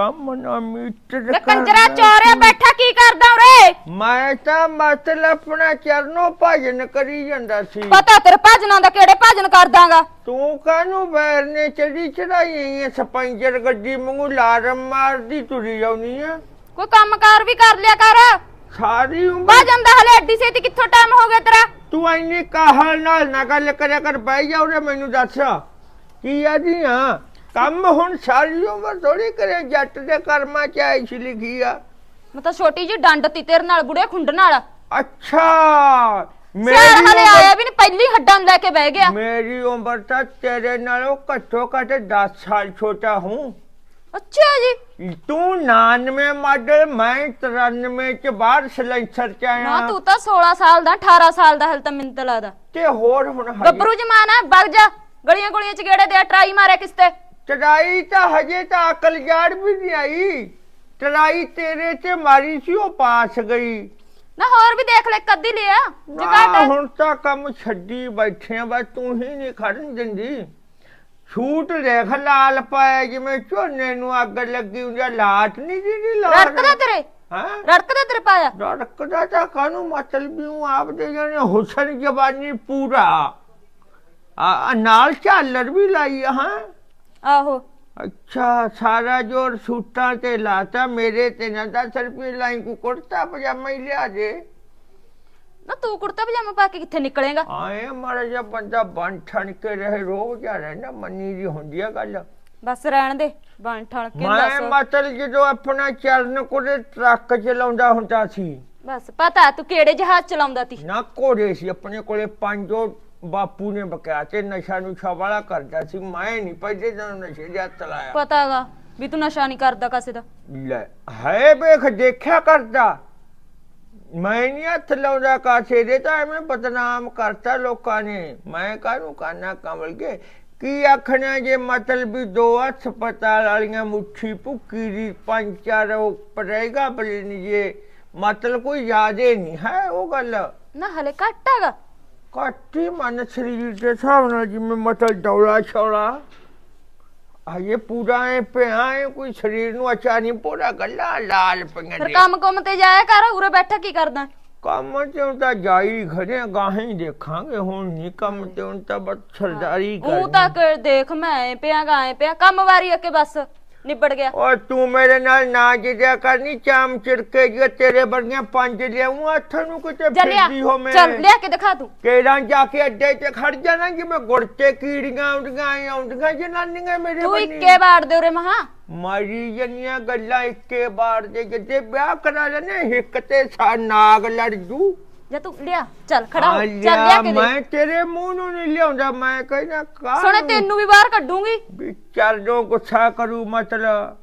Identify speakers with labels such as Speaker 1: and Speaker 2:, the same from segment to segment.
Speaker 1: ਕੰਮ ਨਾ ਮੀਟਰ
Speaker 2: ਕੰਜਰਾ ਚੋਰਿਆ ਬੈਠਾ ਕੀ ਕਰਦਾ ਉਰੇ?
Speaker 1: ਮੈਂ ਤਾਂ ਮਤਲਬ ਆਪਣਾ ਚਰਨੋਂ ਭਜਨ ਕਰੀ ਜਾਂਦਾ ਸੀ।
Speaker 2: ਪਤਾ ਤੇਰੇ ਭਜਨਾਂ ਦਾ ਕਿਹੜੇ ਭਜਨ ਕਰਦਾਗਾ?
Speaker 1: ਤੂੰ ਕਾਹਨੂੰ ਬੈਰ ਨੇ ਚੜੀ ਚੜਾਈ ਹੈ ਸਪੰਜਰ ਗੱਡੀ ਵਾਂਗੂ ਲਾਰਮ ਮਾਰਦੀ ਤੁਰੀ ਜਾਉਣੀ ਆ।
Speaker 2: ਕੋਈ ਕੰਮਕਾਰ ਵੀ ਕਰ ਲਿਆ ਕਰ।
Speaker 1: ਸਾਰੀ ਉਮਰ
Speaker 2: ਭਜਨ ਦਾ ਹਲੇ ਐਡੀ ਛੇਤੀ ਕਿੱਥੋਂ ਟਾਈਮ ਹੋ ਗਿਆ ਤੇਰਾ?
Speaker 1: ਤੂੰ ਇੰਨੀ ਕਾਹਲ ਨਾਲ ਨਾ ਗੱਲ ਕਰਿਆ ਕਰ ਬਹਿ ਜਾ ਉਰੇ ਮੈਨੂੰ ਦੱਸ। ਕੀ ਆ ਕੰਮ ਹੁਣ ਸਾਰੀ ਉਮਰ ਥੋੜੀ ਕਰੇ ਜੱਟ ਦੇ ਕਰਮਾਂ ਚ ਐਸ਼ ਲਿਖੀ ਆ।
Speaker 2: ਮੈਂ ਤਾਂ ਛੋਟੀ ਜੀ ਡੰਡ ਤੀ ਤੇਰੇ ਨਾਲ ਬੁੜੇ ਖੁੰਡ ਨਾਲ।
Speaker 1: ਅੱਛਾ!
Speaker 2: ਸਿਆਰ ਹਲੇ
Speaker 1: ਉਮਰ-
Speaker 2: ਆਇਆ ਵੀ ਨਹੀਂ ਪਹਿਲੀ ਹੱਡਾਂ ਨੂੰ ਲੈ ਕੇ ਬਹਿ ਗਿਆ।
Speaker 1: ਮੇਰੀ ਉਮਰ ਤਾਂ ਤੇਰੇ ਨਾਲੋਂ ਘੱਟੋ ਘੱਟ 10 ਸਾਲ ਛੋਟਾ ਹੂੰ।
Speaker 2: ਅੱਛਾ ਜੀ।
Speaker 1: ਤੂੰ 99 ਮਾਡਲ ਮੈਂ 93 ਚ ਬਾਹਰ ਸਲੈਂਸਰ ਚ
Speaker 2: ਨਾ
Speaker 1: ਆਇਆ
Speaker 2: ਤੂੰ ਤਾਂ 16 ਸਾਲ ਦਾ 18 ਸਾਲ ਦਾ ਹਲ ਤਾਂ ਮੈਨੂੰ ਤਾਂ ਲੱਗਦਾ।
Speaker 1: ਤੇ ਹੋਰ ਹੁਣ ਹਜੇ-
Speaker 2: ਗੱਭਰੂ ਜਮਾਨਾ ਵਗ ਜਾ। ਗਲੀਆਂ ਗੁਲੀਆਂ ਚ ਗੇੜੇ ਦੇ ਟਰਾਈ ਮਾਰਿਆ ਕਿਸ ਤੇ?
Speaker 1: ਚੜਾਈ ਤਾਂ ਹਜੇ ਤਾਂ ਅਕਲ ਜਾੜ ਵੀ ਨਹੀਂ ਆਈ। ਚੜਾਈ ਤੇਰੇ ਤੇ ਮਾਰੀ ਸੀ ਉਹ ਪਾਸ ਗਈ।
Speaker 2: ਨਾ ਹੋਰ ਵੀ ਦੇਖ ਲੈ ਕੱਦੀ ਲਿਆ।
Speaker 1: ਆਹ,
Speaker 2: ਜਗਾਟ
Speaker 1: ਹੁਣ ਤਾਂ ਕੰਮ ਛੱਡੀ ਬੈਠੇ ਆ ਬਸ ਤੂੰ ਹੀ ਨਹੀਂ ਖੜਨ ਦਿੰਦੀ। ਛੂਟ ਦੇਖ ਲਾਲ ਪਾਇਆ ਜਿਵੇਂ ਝੋਨੇ ਨੂੰ ਅੱਗ ਲੱਗੀ ਹੁੰਦੀ ਲਾਟ ਨਹੀਂ ਦੀ ਲਾਟ
Speaker 2: ਰੜਕਦਾ ਤੇਰੇ?
Speaker 1: ਹਾਂ?
Speaker 2: ਰੜਕਦਾ ਤੇਰੇ ਪਾਇਆ?
Speaker 1: ਰੜਕਦਾ ਤਾਂ ਕਾਨੂੰ ਮਤਲਬ ਵੀ ਹੂੰ ਆਪਦੇ ਜਾਨੇ ਹੁਸਨ ਜਵਾਨੀ ਪੂਰਾ। ਆ ਆ ਨਾਲ ਝਾਲਰ ਵੀ ਲਾਈ ਆ, ਹਾਂ?
Speaker 2: ਆਹੋ।
Speaker 1: ਅੱਛਾ ਸਾਰਾ ਜੋਰ ਸੂਟਾਂ ਤੇ ਲਾਤਾ ਮੇਰੇ ਤੇ ਨਾ 10 ਰੁਪਏ ਲਾਈ ਕੋ ਕੁੜਤਾ ਪਜਾਮਾ ਹੀ ਲਿਆ ਦੇ
Speaker 2: ਨਾ ਤੂੰ ਕੁੜਤਾ ਪਜਾਮਾ ਪਾ ਕੇ ਕਿੱਥੇ ਨਿਕਲੇਗਾ?
Speaker 1: ਆਏ ਮਾਰਾ ਜਿਹਾ ਬੰਦਾ ਬਣ ਠਣ ਕੇ ਰਹੇ ਰੋਜ਼ ਜਾ ਰਹਿਣਾ ਮੰਨੀ ਦੀ ਹੁੰਦੀ ਆ ਗੱਲ।
Speaker 2: ਬਸ ਰਹਿਣ ਦੇ ਬਣ ਠਣ ਕੇ
Speaker 1: ਮੈਂ
Speaker 2: ਦੱਸ।
Speaker 1: ਮਤਲਬ ਜਦੋਂ ਆਪਣਾ ਚਰਨ ਕੋਲੇ ਟਰੱਕ ਚਲਾਉਂਦਾ ਹੁੰਦਾ ਸੀ।
Speaker 2: ਬਸ ਪਤਾ ਤੂੰ ਕਿਹੜੇ ਜਹਾਜ਼ ਚਲਾਉਂਦਾ ਤੀ
Speaker 1: ਨਾ ਘੋੜੇ ਸੀ ਆਪਣੇ ਕੋਲੇ ਪੰਜੋ ਬਾਪੂ ਨੇ ਬਕਿਆ ਤੇ ਨਸ਼ਾ ਨੁਸ਼ਾ ਵਾਲਾ ਕਰਦਾ ਸੀ ਮੈਂ ਨਹੀਂ ਪਹਿਲੇ ਦਿਨ ਨਸ਼ੇ ਦਾ ਚਲਾਇਆ
Speaker 2: ਪਤਾਗਾ ਵੀ ਤੂੰ ਨਸ਼ਾ ਨਹੀਂ ਕਰਦਾ ਕਿਸੇ ਦਾ।
Speaker 1: ਲੈ ਹੈ ਵੇਖ ਦੇਖਿਆ ਕਰਦਾ। ਮੈਂ ਨਹੀਂ ਹੱਥ ਲਾਉਂਦਾ ਕਾਸੇ ਦੇ ਤਾਂ ਐਵੇਂ ਬਦਨਾਮ ਕਰਤਾ ਲੋਕਾਂ ਨੇ। ਮੈਂ ਕਾਹਨੂੰ ਕਾਨਾ ਕਮਲ ਕੇ ਕੀ ਆਖਣਾ ਜੇ ਮਤਲਬ ਵੀ ਦੋ ਹਸਪਤਾਲ ਵਾਲੀਆਂ ਮੁੱਠੀ ਭੁੱਕੀ ਦੀ ਪੰਜ ਚਾਰ ਪੜੇਗਾ ਬਲਨੀ ਜੇ? ਮਤਲਬ ਕੋਈ ਯਾਦੇ ਨਹੀਂ ਹੈ ਉਹ ਗੱਲ?
Speaker 2: ਨਾ ਹਲੇ ਘੱਟ ਹੈਗਾ।
Speaker 1: ਕਾਟੀ ਮਨ ਸਰੀਰ ਦੇ ਹਿਸਾਬ ਨਾਲ ਜਿਵੇਂ ਮਤਲਬ ਡੌਲਾ ਛੌਲਾ। ਆਏ ਪੂਰਾ ਐ ਪਿਆ ਐ ਕੋਈ ਸਰੀਰ ਨੂੰ ਅਚਾ ਨਹੀਂ ਪੂਰਾ ਗੱਲਾਂ ਲਾਲ ਪਈਆਂ
Speaker 2: ਫਿਰ
Speaker 1: ਨੇ।
Speaker 2: ਕੰਮ ਕੁੰਮ ਤੇ ਜਾਇਆ ਕਰ ਉਰੇ ਬੈਠਾ ਕੀ ਕਰਦਾ?
Speaker 1: ਕੰਮ ਤੇ ਤਾਂ ਜਾਈ ਖੜੇ ਗਾਹਾਂ ਹੀ ਦੇਖਾਂਗੇ ਹੁਣ ਨਹੀਂ ਕੰਮ ਤੇ ਹੁਣ ਤਾਂ ਬਸ ਸਰਦਾਰੀ
Speaker 2: ਉਹ
Speaker 1: ਕਰ
Speaker 2: ਤਾਂ ਕਰ ਦੇਖ ਮੈਂ ਐ ਪਿਆ ਗਾ ਐ ਪਿਆ ਕੰਮ ਵਾਰੀ ਅੱਕੇ ਬਸ। ਨਿਬੜ ਗਿਆ।
Speaker 1: ਓ ਤੂੰ ਮੇਰੇ ਨਾਲ ਨਾ ਜਿੱਦਿਆ ਕਰਨੀ ਚਾਮ ਚਿੜਕੇ ਜੇ ਤੇਰੇ ਵਰਗੀਆਂ ਪੰਜ ਲਿਆਉਂ ਹੱਥ ਨੂੰ ਕਿਤੇ ਫਿਰਦੀ ਹੋ ਮੈਂ
Speaker 2: ਚੱਲ ਲਿਆ ਕੇ ਦਿਖਾ ਤੂੰ।
Speaker 1: ਕਿਹੜਾ ਜਾ ਕੇ ਅੱਡੇ ਤੇ ਖੜ ਜਾਣਾ ਜਿਵੇਂ ਗੁੜ ਤੇ ਕੀੜੀਆਂ ਆਉਂਦੀਆਂ ਆਈ ਆਉਂਦੀਆਂ ਜਨਾਨੀਆਂ ਮੇਰੇ
Speaker 2: ਤੂੰ
Speaker 1: ਬੰਨੀ
Speaker 2: ਇੱਕੇ ਬਾੜ ਦੇ ਉਰੇ ਮਹਾ।
Speaker 1: ਮਾਰੀ ਜੰਨੀਆਂ ਗੱਲਾਂ ਇੱਕੇ ਬਾਰ ਦੇ ਜਿੱਦੇ ਵਿਆਹ ਕਰਾ ਲੈਨੇ ਹਿੱਕ ਤੇ ਸਾ ਨਾਗ ਲੜ ਜੂ।
Speaker 2: ਜਾ ਤੂੰ ਲਿਆ ਚੱਲ ਖੜਾ ਹੋ ਚੱਲ ਲਿਆ ਕੇ ਦੇ।
Speaker 1: ਮੈਂ ਤੇਰੇ ਮੂੰਹ ਨੂੰ ਨਹੀਂ ਲਿਆਉਂਦਾ ਮੈਂ ਕਹਿੰਦਾ ਕਾ
Speaker 2: ਸੁਣੇ ਤੈਨੂੰ ਵੀ ਬਾਹਰ ਕੱਢੂੰਗੀ।
Speaker 1: ਵਿਚਾਰ ਜੋ ਗੁੱਸਾ ਕਰੂ ਮਤਲਬ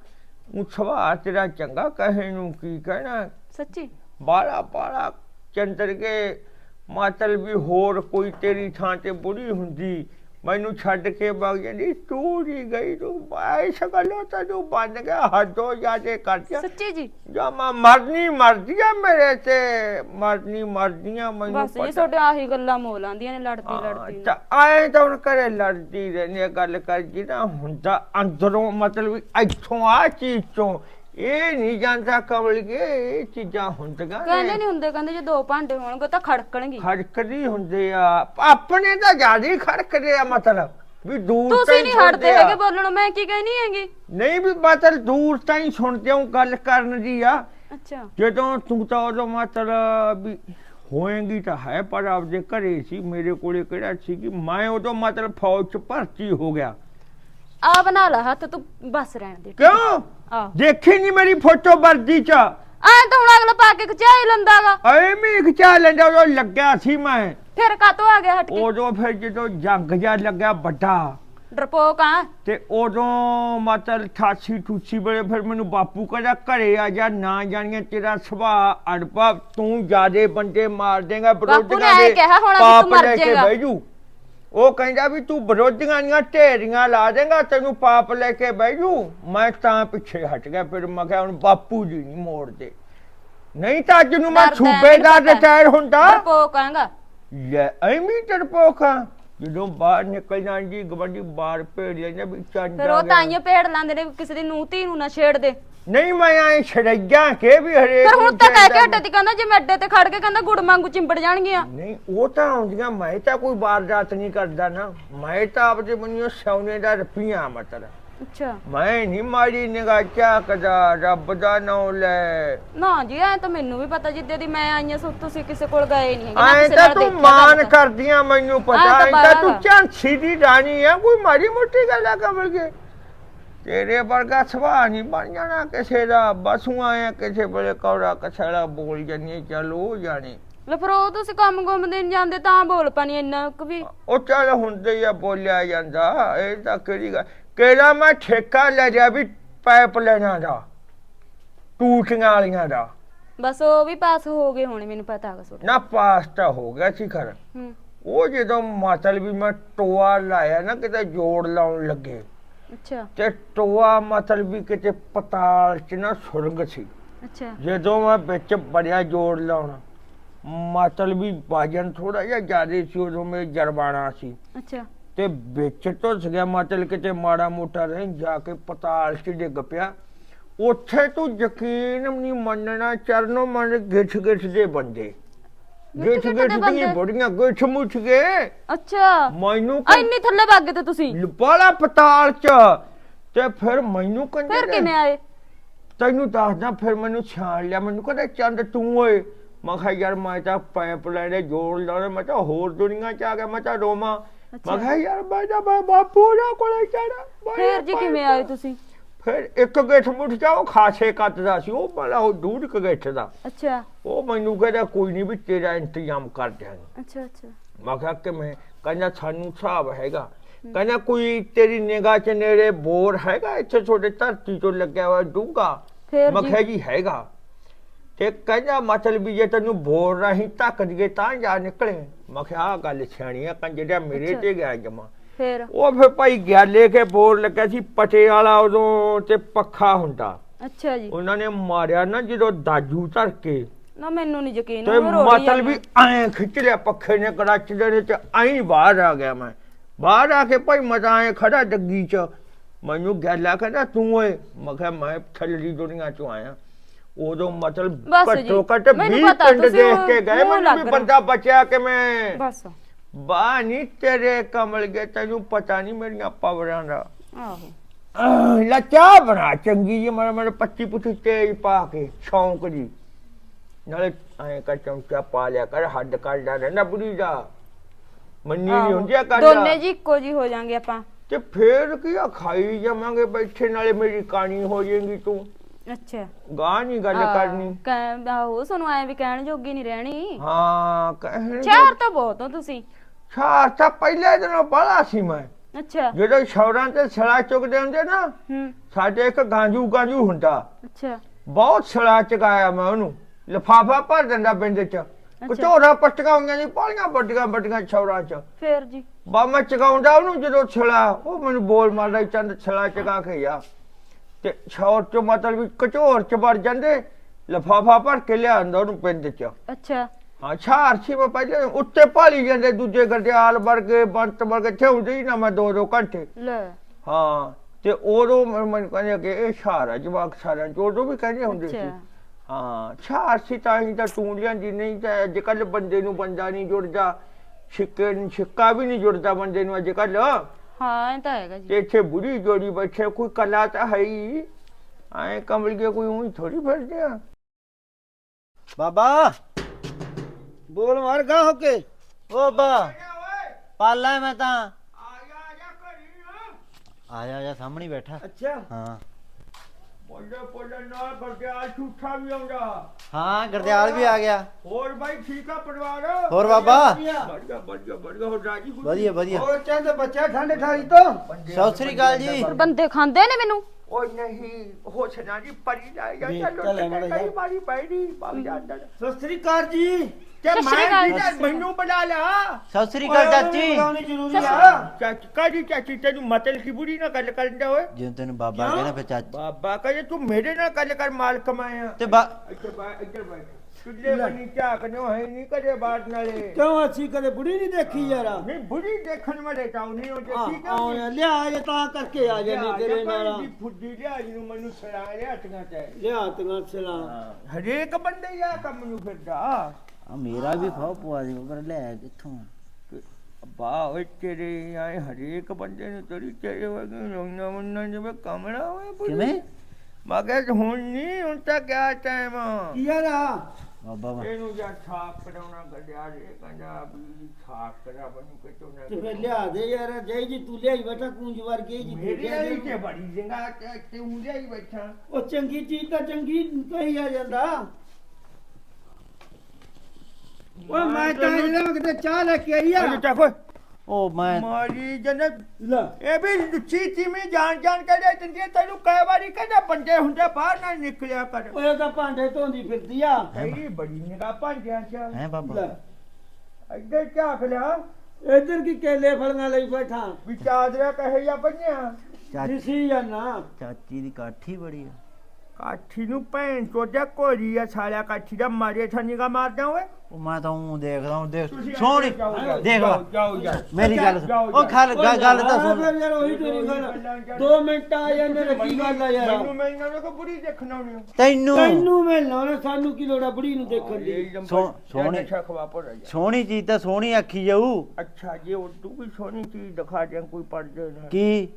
Speaker 1: ਉਹ ਸੁਭਾਅ ਤੇਰਾ ਚੰਗਾ ਕਹੇ ਨੂੰ ਕੀ ਕਹਿਣਾ?
Speaker 2: ਸੱਚੀ?
Speaker 1: ਬਾਲਾ ਬਾਲਾ ਚੰਦਰ ਕੇ ਮਤਲਬ ਵੀ ਹੋਰ ਕੋਈ ਤੇਰੀ ਥਾਂ ਤੇ ਬੁੜੀ ਹੁੰਦੀ ਮੈਨੂੰ ਛੱਡ ਕੇ ਵਗ ਜਾਂਦੀ ਤੂੰ ਹੀ ਗਈ ਤੂੰ ਬਾਈ ਸਕਲੋ ਤਾਂ ਤੂੰ ਬਣ ਗਿਆ ਹੱਦੋਂ ਜਾਦੇ ਕਰ ਜਾ।
Speaker 2: ਸੱਚੀ ਜੀ।
Speaker 1: ਜਾਂ ਮੈਂ ਮਰਨੀ ਮਰਦੀ ਆ ਮੇਰੇ ਤੇ। ਮਰਨੀ ਮਰਦੀਆਂ ਮੈਨੂੰ
Speaker 2: ਬਸ ਜੀ
Speaker 1: ਪਤਾ।
Speaker 2: ਤੁਹਾਡੇ ਆਹੀ ਗੱਲਾਂ ਮੋਲ ਆਂਦੀਆਂ ਨੇ ਲੜਦੀ ਲੜਦੀ
Speaker 1: ਤਾਂ ਆਏ ਤਾਂ ਹੁਣ ਕਰੇ ਲੜਦੀ ਰਹਿੰਦੀ ਗੱਲ ਕਰ। ਜਿਹੜਾ ਹੁੰਦਾ ਅੰਦਰੋਂ ਮਤਲਬ ਇੱਥੋਂ ਆ ਚੀਜ਼ ਤੋਂ ਇਹ ਨਹੀਂ ਜਾਂਦਾ ਕਮਲ ਕੇ ਇਹ ਚੀਜ਼ਾਂ ਹੁੰਦੀਆਂ
Speaker 2: ਕਹਿੰਦੇ
Speaker 1: ਨੇ
Speaker 2: ਨਹੀਂ ਹੁੰਦੇ ਕਹਿੰਦੇ ਜੇ ਦੋ ਭਾਂਡੇ ਹੋਣਗੇ ਤਾਂ ਖੜਕਣਗੇ।
Speaker 1: ਖੜਕਦੀ ਹੁੰਦੇ ਆ। ਆਪਣੇ ਤਾਂ ਜ਼ਿਆਦਾ ਹੀ ਖੜਕਦੇ ਆ ਮਤਲਬ ਵੀ ਦੂਰ
Speaker 2: ਤੁਸੀਂ
Speaker 1: ਤਾਈਂ
Speaker 2: ਨਹੀਂ ਹਟਦੇ। ਹੈਗੇ ਬੋਲਣੋਂ ਮੈਂ ਕੀ ਕਹਿਣੀ ਹੈਗੀ?
Speaker 1: ਨਹੀਂ ਵੀ ਮਤਲਬ ਦੂਰ ਤਾਈਂ ਸੁਣਦੇ ਹਾਂ ਗੱਲ ਕਰਨ ਦੀ ਆ।
Speaker 2: ਅੱਛਾ।
Speaker 1: ਜਦੋਂ ਤੂੰ ਤਾਂ ਉਦੋਂ ਮਤਲਬ ਵੀ ਹੋਏਗੀ ਤਾਂ ਹੈ ਪਰ ਆਪਦੇ ਘਰੇ ਸੀ ਮੇਰੇ ਕੋਲੇ ਕਿਹੜਾ ਸੀ ਕਿ ਮੈਂ ਉਦੋਂ ਮਤਲਬ ਫੌਜ ਚ ਭਰਤੀ ਹੋ ਗਿਆ।
Speaker 2: ਆ ਬਣਾ ਲਾ ਹੱਥ ਤੂੰ ਬਸ ਰਹਿਣ ਦੇ।
Speaker 1: ਕਿਉਂ? ਦੇਖੀ ਨਹੀਂ ਮੇਰੀ ਫੋਟੋ ਵਰਦੀ ਚ?
Speaker 2: ਐ ਤਾਂ ਹੁਣ ਅਗਲਾ ਪਾ ਕੇ ਖਚਾਈ ਲੰਦਾਗਾ।
Speaker 1: ਐ ਮੇਖ ਚਾ ਲੈਂਦਾ ਉਦੋਂ ਲੱਗਿਆ ਸੀ ਮੈਂ।
Speaker 2: ਫਿਰ ਕਾਤੋਂ ਆ ਗਿਆ ਹਟ ਕੇ?
Speaker 1: ਉਦੋਂ ਫਿਰ ਜਦੋਂ ਜੰਗ ਜਾ ਲੱਗਿਆ ਵੱਡਾ।
Speaker 2: ਡਰਪੋਕ ਆ।
Speaker 1: ਤੇ ਉਦੋਂ ਮਤਲਬ 88 ਠੂਸੀ ਵੇਲੇ ਫਿਰ ਮੈਨੂੰ ਬਾਪੂ ਕਹਿੰਦਾ ਘਰੇ ਆ ਜਾ ਨਾ ਜਾਣੀਆਂ ਤੇਰਾ ਸੁਭਾਅ ਅੜਪਾ ਤੂੰ ਜਿਆਦੇ ਬੰਦੇ ਮਾਰ ਦੇਗਾ
Speaker 2: ਬਾਪੂ ਨੇ ਐਂ ਕਿਹਾ ਹੋਣਾ ਵੀ ਤੂੰ ਮਰ ਜਾਏਗਾ।
Speaker 1: ਬਹਿ ਜੂ ਉਹ ਕਹਿੰਦਾ ਵੀ ਤੂੰ ਵਿਰੋਧੀਆਂ ਦੀਆਂ ਢੇਰੀਆਂ ਲਾ ਦੇਗਾ ਤੈਨੂੰ ਪਾਪ ਲੈ ਕੇ ਬਹਿ ਜੂ। ਮੈਂ ਤਾਂ ਪਿੱਛੇ ਹਟ ਗਿਆ ਫਿਰ ਮੈਂ ਕਿਹਾ ਹੁਣ ਬਾਪੂ ਜੀ ਨਹੀਂ ਮੋੜਦੇ। ਨਹੀਂ ਤਾਂ ਅੱਜ ਨੂੰ ਮੈਂ
Speaker 2: ਡਰਦਾ ਹੈ,
Speaker 1: ਸੂਬੇਦਾਰ
Speaker 2: ਮੈਨੂੰ ਪਤਾ ਹੈ।
Speaker 1: ਰਿਟਾਇਰ ਹੁੰਦਾ।
Speaker 2: ਡਰਪੋਕ ਆਂਗਾ।
Speaker 1: ਲੈ ਐਵੇਂ ਜਦੋਂ ਬਾਹਰ ਨਿਕਲ ਜਾਂਦੀ ਗਵੰਡੀ ਬਾਹਰ ਭੇੜ ਜਾਂਦਾ ਵੀ ਚੰਦ
Speaker 2: ਫਿਰ ਉਹ। ਤਾਈਓ ਪੇੜ ਲਾਂਦੇ ਨੇ ਵੀ ਕਿਸੇ ਦੀ ਨੂੰਹ ਧੀ ਨੂੰ ਨਾ ਛੇੜ ਦੇ।
Speaker 1: ਨਹੀਂ ਮੈਂ ਐ ਛੜਈਆਂ ਕੇ ਵੀ ਹਰੇਕ
Speaker 2: ਫਿਰ ਹੁਣ
Speaker 1: ਨੂੰ
Speaker 2: ਤਾਂ ਕਹਿ ਕੇ ਹਟੇ ਤੀ ਕਹਿੰਦਾ ਜੇ ਮੈਂ ਅੱਡੇ ਤੇ ਖੜ ਕੇ ਕਹਿੰਦਾ ਗੁੜ ਵਾਂਗੂ ਚਿੰਬੜ ਜਾਣਗੀਆਂ।
Speaker 1: ਨਹੀਂ ਉਹ ਤਾਂ ਆਉਂਦੀਆਂ ਮੈਂ ਤਾਂ ਕੋਈ ਵਾਰਦਾਤ ਨਹੀਂ ਕਰਦਾ ਨਾ। ਮੈਂ ਤਾਂ ਆਪਦੇ ਬੰਨਿਓ ਸੌਨੇ ਦਾ ਰੁਪਈਆ ਮਤਲਬ।
Speaker 2: ਅੱਛਾ।
Speaker 1: ਮੈਂ ਨਹੀਂ ਮਾਰੀ ਨਿਗਾਹ ਝਾਕਦਾ ਰੱਬ ਦਾ ਨਾਮ ਲੈ।
Speaker 2: ਨਾ ਜੀ ਐ ਤਾਂ ਮੈਨੂੰ ਵੀ ਪਤਾ ਜਿੱਦੇ ਦੀ ਮੈਂ ਆਈ ਆ ਸੋ ਤੁਸੀਂ ਕਿਸੇ ਕੋਲ ਗਏ ਨਹੀਂ ਹੈਗੇ ਨਾ
Speaker 1: ਐ
Speaker 2: ਕਿਸੇ
Speaker 1: ਤਾਂ
Speaker 2: ਨਾਲ
Speaker 1: ਤੂੰ
Speaker 2: ਦੇਖਿਆ
Speaker 1: ਮਾਨ
Speaker 2: ਤੁਹਾਨੂੰ।
Speaker 1: ਕਰਦੀਆਂ ਮੈਨੂੰ ਪਤਾ
Speaker 2: ਤਾਂ
Speaker 1: ਐ ਤਾਂ
Speaker 2: ਬਾਹਰ
Speaker 1: ਤੂੰ
Speaker 2: ਆ।
Speaker 1: ਝਾਂਸੀ ਦੀ ਰਾਣੀ ਆ ਕੋਈ ਮਾੜੀ ਮੋਟੀ ਗੱਲ ਆ ਕਮਲ ਕੇ? ਤੇਰੇ ਵਰਗਾ ਸੁਭਾਅ ਨਹੀਂ ਬਣ ਜਾਣਾ ਕਿਸੇ ਦਾ। ਬਸੂ ਆਇਆ ਕਿਸੇ ਵੇਲੇ ਕੌੜਾ ਕਛੜਾ ਬੋਲ ਜਾਨੀ ਚਲੋ ਜਾਣੀ।
Speaker 2: ਲੈ ਫਿਰ ਉਹ ਤੁਸੀਂ ਕੰਮ ਗੁੰਮ ਦੇਣ ਜਾਂਦੇ ਤਾਂ ਬੋਲ ਪਾਣੀ ਇੰਨਾ ਕੁ ਵੀ।
Speaker 1: ਉਹ ਚੱਲ ਹੁੰਦੇ ਹੀ ਆ ਬੋਲਿਆ ਜਾਂਦਾ। ਇਹ ਤਾਂ ਕਿਹੜੀ ਗੱਲ? ਕਿਹੜਾ ਮੈਂ ਠੇਕਾ ਲੈ ਜਾ ਵੀ ਪਾਈਪ ਲੈਣਾ ਦਾ ਟੂਟੀਆਂ ਵਾਲੀਆਂ ਦਾ।
Speaker 2: ਬਸ ਉਹ ਵੀ ਪਾਸ ਹੋ ਗਏ ਹੋਣੇ ਮੈਨੂੰ ਪਤਾ ਹੈਗਾ
Speaker 1: ਨਾ ਪਾਸਤਾ ਹੋ ਗਿਆ ਸੀ ਖਰ।
Speaker 2: ਹੂੰ।
Speaker 1: ਉਹ ਜਦੋਂ ਮਤਲਬ ਵੀ ਮੈਂ ਟੋਆ ਲਾਇਆ ਨਾ ਕਿਤੇ ਜੋੜ ਲਾਉਣ ਲੱਗੇ।
Speaker 2: ਅੱਛਾ।
Speaker 1: ਤੇ ਟੋਆ ਮਤਲਬ ਵੀ ਕਿਤੇ ਪਤਾਲ ਚ ਨਾ ਸੁਰਗ ਸੀ।
Speaker 2: ਅੱਛਾ।
Speaker 1: ਜਦੋਂ ਮੈਂ ਵਿੱਚ ਬੜਿਆ ਜੋੜ ਲਾਉਣਾ ਮਤਲਬ ਵੀ ਵਜਨ ਥੋੜਾ ਜਿਹਾ ਜ਼ਿਆਦਾ ਸੀ ਉਦੋਂ ਮੇਰੇ ਜਰਬਾਣਾ ਸੀ।
Speaker 2: ਅੱਛਾ।
Speaker 1: ਤੇ ਵਿੱਚ ਤੋਂ ਗਿਆ ਮਤਲਬ ਕਿਤੇ ਮਾੜਾ ਮੋਟਾ ਰਹਿ ਜਾ ਕੇ ਪਤਾਲ 'ਚ ਡਿੱਗ ਪਿਆ। ਉੱਥੇ ਤੂੰ ਯਕੀਨ ਨਹੀਂ ਮੰਨਣਾ ਚਰਨੋਂ ਮਨ ਗਿੱਠ ਗਿੱਠ ਦੇ ਬੰਦੇ। ਗਿੱਠ
Speaker 2: ਗਿੱਠ ਦੇ?
Speaker 1: ਬੜੀਆਂ ਗਿੱਠ ਮੁੱਠ ਗਏ।
Speaker 2: ਅੱਛਾ।
Speaker 1: ਮੈਨੂੰ
Speaker 2: ਆ ਇੰਨੀ ਥੱਲੇ ਵਗ ਗਏ ਤੇ ਤੁਸੀਂ।
Speaker 1: ਲਪਾਲਾ ਪਤਾਲ 'ਚ। ਤੇ ਫਿਰ ਮੈਨੂੰ ਕਹਿੰਦੇ
Speaker 2: ਫਿਰ ਕਿਵੇਂ ਆਏ?
Speaker 1: ਤੈਨੂੰ ਦੱਸਦਾ ਫਿਰ ਮੈਨੂੰ ਛਾਣ ਲਿਆ। ਮੈਨੂੰ ਕਹਿੰਦਾ ਚੰਦ ਤੂੰ ਓਏ। ਮੈਂ ਕਿਹਾ ਯਾਰ ਮੈਂ ਤਾਂ ਪਾਈਪ ਲੈਣੇ ਜੋੜ ਲਾਉਣੇ ਮੈਂ ਤਾਂ ਹੋਰ ਦੁਨੀਆ ਚ ਆ ਗਿਆ। ਮੈਂ ਤਾਂ ਰੋਮਾ। ਮੈਂ ਕਿਹਾ ਯਾਰ ਮੈਂ ਤਾਂ ਮੈਂ ਬਾਪੂ ਦਾ ਕੋਲੇ ਚੜਾ
Speaker 2: ਫਿਰ ਜੀ ਕਿਵੇਂ ਆਏ ਤੁਸੀਂ?
Speaker 1: ਫਿਰ ਇੱਕ ਗੇਠ ਮੁੱਠ ਜਾ ਉਹ ਖਾਸੇ ਕੱਟਦਾ ਸੀ ਉਹ ਬੜਾ ਉਹ ਡੂਢ ਕੁ ਗੇਠ ਦਾ।
Speaker 2: ਅੱਛਾ।
Speaker 1: ਉਹ ਮੈਨੂੰ ਕਹਿੰਦਾ ਕੋਈ ਨਹੀਂ ਵੀ ਤੇਰਾ ਇੰਤਜ਼ਾਮ ਕਰ ਦਿਆਂਗੇ।
Speaker 2: ਅੱਛਾ ਅੱਛਾ।
Speaker 1: ਮੈਂ ਕਿਹਾ ਕਿ ਮੈਂ ਕਹਿੰਦਾ ਸਾਨੂੰ ਹਿਸਾਬ ਹੈਗਾ। ਕਹਿੰਦਾ ਕੋਈ ਤੇਰੀ ਨਿਗਾਹ ਚ ਨੇੜੇ ਬੋਰ ਹੈਗਾ? ਇੱਥੇ ਤੁਹਾਡੇ ਧਰਤੀ ਤੋਂ ਲੱਗਿਆ ਹੋਇਆ ਡੂੰਗਾ
Speaker 2: ਫਿਰ
Speaker 1: ਮੈਂ ਕਿਹਾ ਜੀ ਹੈਗਾ। ਤੇ ਕਹਿੰਦਾ ਮਤਲਬ ਵੀ ਜੇ ਤੈਨੂੰ ਬੋਲ ਰਾਹੀਂ ਧੱਕ ਜਗੇ ਤਾਂ ਜਾ ਨਿਕਲੇ। ਮੈਂ ਕਿਹਾ ਆਹ ਗੱਲ ਸਿਆਣੀ ਆ ਕੰਜ ਜਿਹੜਾ ਮੇਰੇ। ਤੇ ਗਿਆ ਜਮਾ।
Speaker 2: ਫਿਰ?
Speaker 1: ਉਹ ਫਿਰ ਭਾਈ ਗਿਆ ਲੈ ਕੇ ਬੋਰ ਲੱਗਾ ਸੀ ਪਟੇ ਵਾਲਾ ਉਦੋਂ ਤੇ ਪੱਖਾ ਹੁੰਦਾ।
Speaker 2: ਅੱਛਾ ਜੀ।
Speaker 1: ਉਹਨਾਂ ਨੇ ਮਾਰਿਆ ਨਾ ਜਦੋਂ ਦਾਜੂ ਧਰ ਕੇ।
Speaker 2: ਨਾ ਮੈਨੂੰ ਨਹੀਂ ਯਕੀਨ
Speaker 1: ਤੇ ਮਤਲਬ ਵੀ ਐਂ ਖਿੱਚ ਲਿਆ ਪੱਖੇ ਨੇ ਕੜਾਚ ਦੇ ਤੇ ਐਂ ਬਾਹਰ ਆ ਗਿਆ ਮੈਂ। ਬਾਹਰ ਆ ਕੇ ਭਾਈ ਮੈਂ ਤਾਂ ਐਂ ਖੜਾ ਡੱਗੀ ਚ। ਮੈਨੂੰ ਗੱਲਾਂ ਕਹਿੰਦਾ ਤੂੰ ਓਏ। ਮੈਂ ਕਿਹਾ ਮੈਂ ਥੱਲੜੀ ਦੁਨੀਆ ਚੋਂ ਆਇਆ। ਉਦੋਂ ਮਤਲਬ ਘੱਟੋ ਘੱਟ
Speaker 2: ਮੈਨੂੰ
Speaker 1: 20
Speaker 2: ਪਤਾ,
Speaker 1: ਪਿੰਡ ਦੇਖ ਕੇ ਗਏ ਮੈਨੂੰ ਵੀ। ਬੰਦਾ ਬਚਿਆ ਕਿਵੇਂ?
Speaker 2: ਬਸ।
Speaker 1: ਬਾ ਨਹੀਂ ਤੇਰੇ ਕਮਲ ਗਏ ਤੈਨੂੰ ਪਤਾ ਨਹੀਂ ਮੇਰੀਆਂ ਪਵਰਾਂ ਦਾ।
Speaker 2: ਆਹੋ।
Speaker 1: ਆਹ, ਲੱਚਾ ਬਣਾ ਚੰਗੀ ਜੀ ਮਰ ਮਰ ਪੱਤੀ ਪੁੱਤੀ ਤੇਜ ਪਾ ਕੇ ਸ਼ੌਂਕ ਜੀ। ਨਾਲੇ ਐਂ ਕਰ ਚਮਚਾ ਪਾ ਲਿਆ ਕਰ ਹੱਡ ਕੱਢਦਾ ਰਹਿੰਦਾ ਬੁੜੀ ਦਾ ਮੰਨੀ ਨਹੀਂ। ਹੁੰਦੀ ਆ
Speaker 2: ਦੋਨੇ ਜੀ ਇੱਕੋ ਜੀ ਹੋ ਜਾਾਂਗੇ ਆਪਾਂ।
Speaker 1: ਤੇ ਫੇਰ ਕੀ ਆ ਖਾਈ ਜਾਵਾਂਗੇ ਬੈਠੇ ਨਾਲੇ ਮੇਰੀ ਕਾਣੀ ਹੋ ਜਾਏਗੀ ਤੂੰ।
Speaker 2: ਅੱਛਾ।
Speaker 1: ਗਾਂ ਨਹੀਂ ਗੱਲ ਕਰਨੀ।
Speaker 2: ਕਹਿ- ਆਹੋ ਸਾਨੂੰ ਐ ਵੀ ਕਹਿਣ ਜੋਗੀ ਨਹੀਂ ਰਹਿਣੀ।
Speaker 1: ਹਾਂ ਕਹਿਣ
Speaker 2: ਚਾਰ ਤਾਂ ਬਹੁਤ ਹੋ ਤੁਸੀਂ।
Speaker 1: ਤਾਂ ਪਹਿਲੇ ਦਿਨੋਂ ਬੜਾ ਸੀ ਮੈਂ।
Speaker 2: ਅੱਛਾ।
Speaker 1: ਜਦੋਂ ਸ਼ੌਰਾਂ ਤੇ ਛੜਾ ਚੁੱਕਦੇ ਹੁੰਦੇ ਨਾ
Speaker 2: ਹੂੰ।
Speaker 1: ਸਾਡੇ ਇੱਕ ਗਾਂਜੂ ਗਾਂਜੂ ਹੁੰਦਾ।
Speaker 2: ਅੱਛਾ।
Speaker 1: ਬਹੁਤ ਛੜਾ ਚਗਾਇਆ ਮੈਂ ਉਹਨੂੰ। ਲਫਾਫਾ ਭਰ ਦਿੰਦਾ ਪਿੰਡ ਚ। ਕਚੋਰਾ ਪਟਕਾ ਹੋਈਆਂ ਨਹੀਂ ਪਾਲੀਆਂ ਵੱਡੀਆਂ ਵੱਡੀਆਂ ਛੌਰਾਂ ਚ।
Speaker 2: ਫੇਰ ਜੀ।
Speaker 1: ਬਾ ਮੈਂ ਚਗਾਉਂਦਾ ਉਹਨੂੰ ਜਦੋਂ ਛੜਾ ਉਹ ਮੈਨੂੰ ਬੋਲ ਮਾਰਦਾ ਚੰਦ ਛੜਾ ਚਗਾ ਕੇ ਆ। ਤੇ ਛੌਰ ਚ ਮਤਲਬ ਕਚੋਰ ਚ ਵੜ ਜਾਂਦੇ ਲਫਾਫਾ ਭਰ ਕੇ ਲਿਆਂਦਾ ਉਹਨੂੰ ਪਿੰਡ ਚ।
Speaker 2: ਅੱਛਾ।
Speaker 1: ਹਾਂ ਛਾਰ ਸੀ ਮੈਂ ਪਹਿਲੇ ਉੱਤੇ ਭਾਲੀ ਜਾਂਦੇ ਦੂਜੇ ਗਰਦਿਆਲ ਵਰਗੇ ਬੰਤ ਵਰਗੇ ਠੇਉਂਦੇ ਹੀ ਨਾ ਮੈਂ ਦੋ ਦੋ ਘੰਟੇ।
Speaker 2: ਲੈ।
Speaker 1: ਹਾਂ ਤੇ ਉਦੋਂ ਮੈਨੂੰ ਕਹਿੰਦੇ ਕਿ ਇਹ ਛਾਰ ਹੈ ਜਵਾਕ ਸਾਰਿਆਂ ਚ ਉਦੋਂ ਵੀ ਕਹਿੰਦੇ ਹੁੰਦੇ ਸੀ।
Speaker 2: ਅੱਛਾ।
Speaker 1: ਹਾਂ ਛਾਰ ਸੀ ਤਾਂ ਹੀ ਤਾਂ ਟੂੰਡੀਆਂ ਦੀ ਨਹੀਂ ਤਾਂ ਅੱਜ ਕੱਲ ਬੰਦੇ ਨੂੰ ਬੰਦਾ ਨਹੀਂ ਜੁੜਦਾ। ਛਿੱਕੇ ਨੂੰ ਛਿੱਕਾ ਵੀ ਨਹੀਂ ਜੁੜਦਾ ਬੰਦੇ ਨੂੰ ਅੱਜ ਕੱਲ
Speaker 2: ਹਾਂ ਇਹ ਤਾਂ ਹੈਗਾ ਜੀ।
Speaker 1: ਤੇ ਇੱਥੇ ਬੁੜੀ ਜੋੜੀ ਬੈਠੇ ਕੋਈ ਕਲਾ ਤਾਂ ਹੈ ਹੀ। ਐ ਕਮਲ ਕੇ ਕੋਈ ਉਹੀ ਥੋੜੀ ਫਿਰਦੇ ਆ।
Speaker 3: ਬਾਬਾ! ਬੋਲ ਮਾਰ ਗਾ ਹੋ ਕੇ। ਓ ਬਾ ਪਾਲਾ ਮੈਂ ਤਾਂ। ਆ ਜਾ ਆ ਜਾ ਸਾਹਮਣੇ ਬੈਠਾ।
Speaker 1: ਅੱਛਾ।
Speaker 3: ਹਾਂ।
Speaker 1: ਬੋਲੇ ਬੋਲੇ ਝੂਠਾ ਵੀ ਆਉਂਦਾ।
Speaker 3: ਹਾਂ ਗਰਦਿਆਲ ਵੀ ਆ ਗਿਆ।
Speaker 1: ਹੋਰ ਬਾਈ ਠੀਕ ਆ ਪਰਿਵਾਰ?
Speaker 3: ਹੋਰ ਬਾਬਾ?
Speaker 1: ਵਧੀਆ ਵਧੀਆ ਹੋਰ ਰਾਜੀ ਖੁਸ਼ੀ?
Speaker 3: ਵਧੀਆ ਵਧੀਆ।
Speaker 4: ਹੋਰ ਚੰਦ ਬੱਚਾ ਠੰਡ ਠਾਰੀ ਤੋਂ?
Speaker 3: ਸਤਿ ਸ੍ਰੀ ਅਕਾਲ ਜੀ।
Speaker 2: ਪਰ ਬੰਦੇ ਖਾਂਦੇ ਨੇ ਮੈਨੂੰ?
Speaker 1: ਓਏ ਨਹੀਂ ਹੋ ਸਨਾ ਜੀ ਪਰੀ ਜਾ ਜਾ
Speaker 4: ਵੀ
Speaker 1: ਚਲੋ ਕਈ
Speaker 4: ਜਾ।
Speaker 1: ਵਾਰੀ ਬੈਠੀ ਬਾਗ ਜਾਂਦਾ
Speaker 4: ਸਤਿ ਸ੍ਰੀ ਅਕਾਲ ਜੀ।
Speaker 1: ਤੇ
Speaker 2: ਸਤਿ ਸ਼੍ਰੀ
Speaker 1: ਮੈਂ
Speaker 2: ਅਕਾਲ।
Speaker 1: ਵੀ ਤਾਂ ਮੈਨੂੰ ਬੁਲਾ ਲਿਆ।
Speaker 3: ਸਤਿ ਸ੍ਰੀ ਅਕਾਲ ਚਾਚੀ।
Speaker 4: ਬੁਲਾਉਣੀ ਜ਼ਰੂਰੀ ਆ।
Speaker 1: ਚਾਚੀ ਕਾਜੀ ਚਾਚੀ? ਤੈਨੂੰ ਮਤਲ ਕੀ ਬੁਰੀ ਨਾ ਗੱਲ ਕਰਨ ਦਾ ਓਏ?
Speaker 3: ਜਿਉਂ ਤੈਨੂੰ ਬਾਬਾ ਕਹਿੰਦਾ ਫਿਰ ਚਾਚੀ।
Speaker 1: ਬਾਬਾ ਕਹੇ ਤੂੰ ਮੇਰੇ ਨਾਲ ਗੱਲ ਕਰ ਮਾਲ ਕਮਾਇਆ
Speaker 3: ਤੇ ਬਾ
Speaker 1: ਇੱਧਰ ਬੈ ਇੱਧਰ ਬੈ। ਤੁਝੇ ਬਣੀ ਝਾਕ ਨੋ ਹੈ ਨਹੀਂ ਕਦੇ ਬਾਤ ਨਾਲੇ।
Speaker 4: ਕਿਉਂ ਅਸੀਂ ਕਦੇ ਬੁੜੀ ਨਹੀਂ ਦੇਖੀ ਯਾਰ?
Speaker 1: ਨਹੀਂ ਬੁਰੀ ਦੇਖਣ ਵਾਲੇ ਚਾਉ ਨਹੀਂ ਉਹ
Speaker 4: ਆ
Speaker 1: ਠੀਕ
Speaker 4: ਆਉਣੇ ਲਿਆ ਜੇ ਤਾਂ ਕਰਕੇ ਆ ਜਾਂਦੇ ਤੇਰੇ ਨਾਲ।
Speaker 1: ਫੁੱਡੀ ਲਿਆ ਨੂੰ ਮੈਨੂੰ ਸੜਾ ਲਿਆ ਹਟੀਆਂ ਚਾਹੇ
Speaker 4: ਲਿਆ ਤੀਆਂ ਸਲਾ
Speaker 1: ਹਰੇਕ ਬੰਦੇ ਆ ਕੰਮ ਨੂੰ ਫਿਰਦਾ।
Speaker 3: ਆ ਮੇਰਾ ਵੀ ਖਾਓ ਪਵਾ ਦੇ ਪਰ ਲੈ ਕਿੱਥੋਂ
Speaker 1: ਬਾ ਓਏ ਤੇਰੇ ਆਏ ਹਰੇਕ ਬੰਦੇ ਨੂੰ ਤੇਰੀ ਤੇਰੇ ਵਰਗੇ ਰੋਣਾ ਮੁੰਨਾ ਜਿਵੇਂ ਕਮੜਾ ਹੋਇਆ ਬੁਰੀ।
Speaker 3: ਕਿਵੇਂ?
Speaker 1: ਮੈਂ ਕਿਹਾ ਹੁਣ ਨਹੀਂ ਹੁਣ ਤਾਂ ਕਿਆ ਟਾਈਮ ਆ?
Speaker 4: ਯਾਰ ਆ
Speaker 3: ਬਾਬਾ ਵਾ-
Speaker 1: ਇਹਨੂੰ ਜਾਂ ਛਾਪ ਕਰਾਉਣਾ ਗੱਡਿਆ ਰੇ ਕਹਿੰਦਾ ਵੀ ਛਾਪ ਕਰਾ ਬਣੀ ਕਿਤੋਂ ਨਾ
Speaker 4: ਤੇ ਫਿਰ ਲਿਆ ਦੇ ਯਾਰ ਜੈ ਜੀ ਤੂੰ ਲਿਆਈ ਬੈਠਾ ਕੂੰਜ ਵਰਗੀ ਜੀ
Speaker 1: ਮੇਰੀ ਆਈ ਤੇ ਬੜੀ ਜੰਗਾ ਤੇ ਤੇ ਉਂਝਾ ਹੀ ਬੈਠਾ।
Speaker 4: ਉਹ ਚੰਗੀ ਚੀਜ਼ ਤਾਂ ਚੰਗੀ ਕਹੀ ਆ ਜਾਂਦਾ। ਓਏ ਮੈਂ ਤਾਂ ਜਿਹੜਾ ਕਿਤੇ ਚਾਹ ਲੈ ਕੇ ਆਈ ਆ।
Speaker 1: ਅਰੇ ਚੱਕੋ
Speaker 3: ਉਹ ਮੈਂ
Speaker 1: ਮਾਰੀ ਜਨਤ
Speaker 4: ਲੈ।
Speaker 1: ਇਹ ਵੀ ਲੁੱਚੀ ਚੀਮੀ ਜਾਣ ਜਾਣ ਕੇ ਦੇ ਦਿੰਦੀ ਤੈਨੂੰ ਕਈ ਵਾਰੀ ਕਹਿੰਦਾ ਬੰਦੇ ਹੁੰਦੇ ਬਾਹਰ ਨਾ ਨਿਕਲਿਆ ਕਰ।
Speaker 4: ਓਏ ਉਹ ਤਾਂ ਭਾਂਡੇ ਧੋਂਦੀ ਫਿਰਦੀ ਆ।
Speaker 1: ਤੇਰੀ ਬੜੀ ਨਿਗਾਹ ਭਾਂਜਿਆ ਚ
Speaker 3: ਹੈ ਬਾਬਾ।
Speaker 4: ਲੈ।
Speaker 1: ਇੱਧਰ ਝਾਕ ਲਿਆ।
Speaker 4: ਇਧਰ ਕੀ ਕੇਲੇ ਫਲੀਆਂ ਲਈ ਬੈਠਾ।
Speaker 1: ਵੀ ਚਾਦਰਾ ਕਹੇ ਜਾਂ ਬੰਨਿਆ
Speaker 3: ਚਾਚੀ
Speaker 4: ਦਿਸੀ ਜਾਨਾ
Speaker 3: ਚਾਚੀ ਦੀ ਕਾਠੀ ਬੜੀ ਆ।
Speaker 1: ਕਾਠੀ ਨੂੰ ਭੈਣ ਚੋਦਿਆ ਕੋਰੀ ਆ ਸਾਲਿਆ ਕਾਠੀ ਦਾ ਮਾਰੇ ਥਾਨੀਗਾ ਮਾਰਦਾ ਓਏ।
Speaker 3: ਉਹ ਮੈਂ ਤਾਂ ਉਹ ਦੇਖਦਾ ਹਾਂ ਦੇਖ। ਸੋਹਣੀ। ਦੇਖ ਲਾ।
Speaker 1: ਜਾਓ,
Speaker 3: ਮੇਰੀ ਗੱਲ ਸੁਣ।
Speaker 1: ਜਾਓ,
Speaker 3: ਉਹ। ਖਲ ਗ- ਗੱਲ ਤਾਂ ਸੁਣ।
Speaker 4: ਯਾਰ ਉਹੀ ਤੇਰੀ ਗੱਲ ਦੋ ਮਿੰਟ ਆ ਜਾਂਦੇ ਨੇ ਕੀ ਗੱਲ ਆ ਯਾਰ?
Speaker 1: ਮੈਨੂੰ ਮਿਲਣਾ ਨਾ ਕੋ ਬੁਰੀ ਦੇਖਣਾ ਨਹੀਂ
Speaker 3: ਤੈਨੂੰ।
Speaker 4: ਤੈਨੂੰ ਮਿਲਣਾ ਉਹਨੇ ਸਾਨੂੰ ਕੀ ਲੋੜ ਆ ਬੁੜੀ ਨੂੰ ਦੇਖਣ ਦੀ?
Speaker 3: ਸੋ- ਸੋਹਣੀ-
Speaker 1: ਅੱਛਾ ਖਵਾ ਪੜ
Speaker 3: ਸੋਹਣੀ ਚੀਜ਼ ਤਾਂ ਸੋਹਣੀ ਆਖੀ ਜਾਊ।
Speaker 1: ਅੱਛਾ ਜੇ ਉਹ ਤੂੰ ਵੀ ਸੋਹਣੀ ਚੀਜ਼ ਦਿਖਾ ਦੇ ਕੋਈ ਪੜ ਦੇ ਨਾ।
Speaker 3: ਕੀ?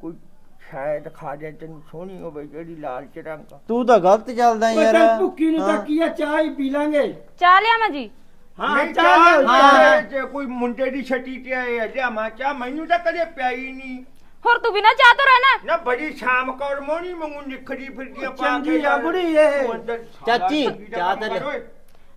Speaker 1: ਕੋਈ ਸ਼ਾਇਦ ਦਿਖਾ ਦੇ ਤੈਨੂੰ ਸੋਹਣੀ ਹੋਵੇ ਜਿਹੜੀ ਲਾਲ ਚ ਰੰਗ
Speaker 3: ਤੂੰ ਤਾਂ ਗਲਤ ਚੱਲਦਾ ਯਾਰ
Speaker 4: ਤਾਂ ਭੁੱਕੀ ਨੂੰ ਤਾਂ। ਕੀ ਆ ਚਾਹ ਹੀ ਪੀ ਲਾਂਗੇ
Speaker 2: ਚਾਹ ਲਿਆਵਾਂ ਜੀ
Speaker 4: ਹਾਂ
Speaker 1: ਨਹੀਂ
Speaker 4: ਚਾਹ
Speaker 3: ਹਾਂ।
Speaker 1: ਜੇ ਕੋਈ ਮੁੰਡੇ ਦੀ ਛੱਟੀ ਤੇ ਆਏ ਆ ਲਿਆ ਮਾ ਚਾਹ ਮੈਨੂੰ ਤਾਂ ਕਦੇ ਪਿਆਈ ਨਹੀਂ
Speaker 2: ਹੋਰ ਤੂੰ ਬਿਨਾ ਚਾਹ ਤੋਂ ਰਹਿਣਾ
Speaker 1: ਨਾ ਬੜੀ ਸ਼ਾਮ ਕੌਰ ਮੋਣੀ ਮੰਗੂ ਨਿਖਰੀ ਫਿਰਦੀਆਂ ਪਾ
Speaker 4: ਚੰਗੀ
Speaker 1: ਕੇ
Speaker 4: ਆ ਬੁੜੀ ਇਹ।
Speaker 1: ਤੂੰ
Speaker 3: ਚਾਚੀ,
Speaker 1: ਦਾ
Speaker 3: ਚਾਹ ਤਾਂ ਲੈ।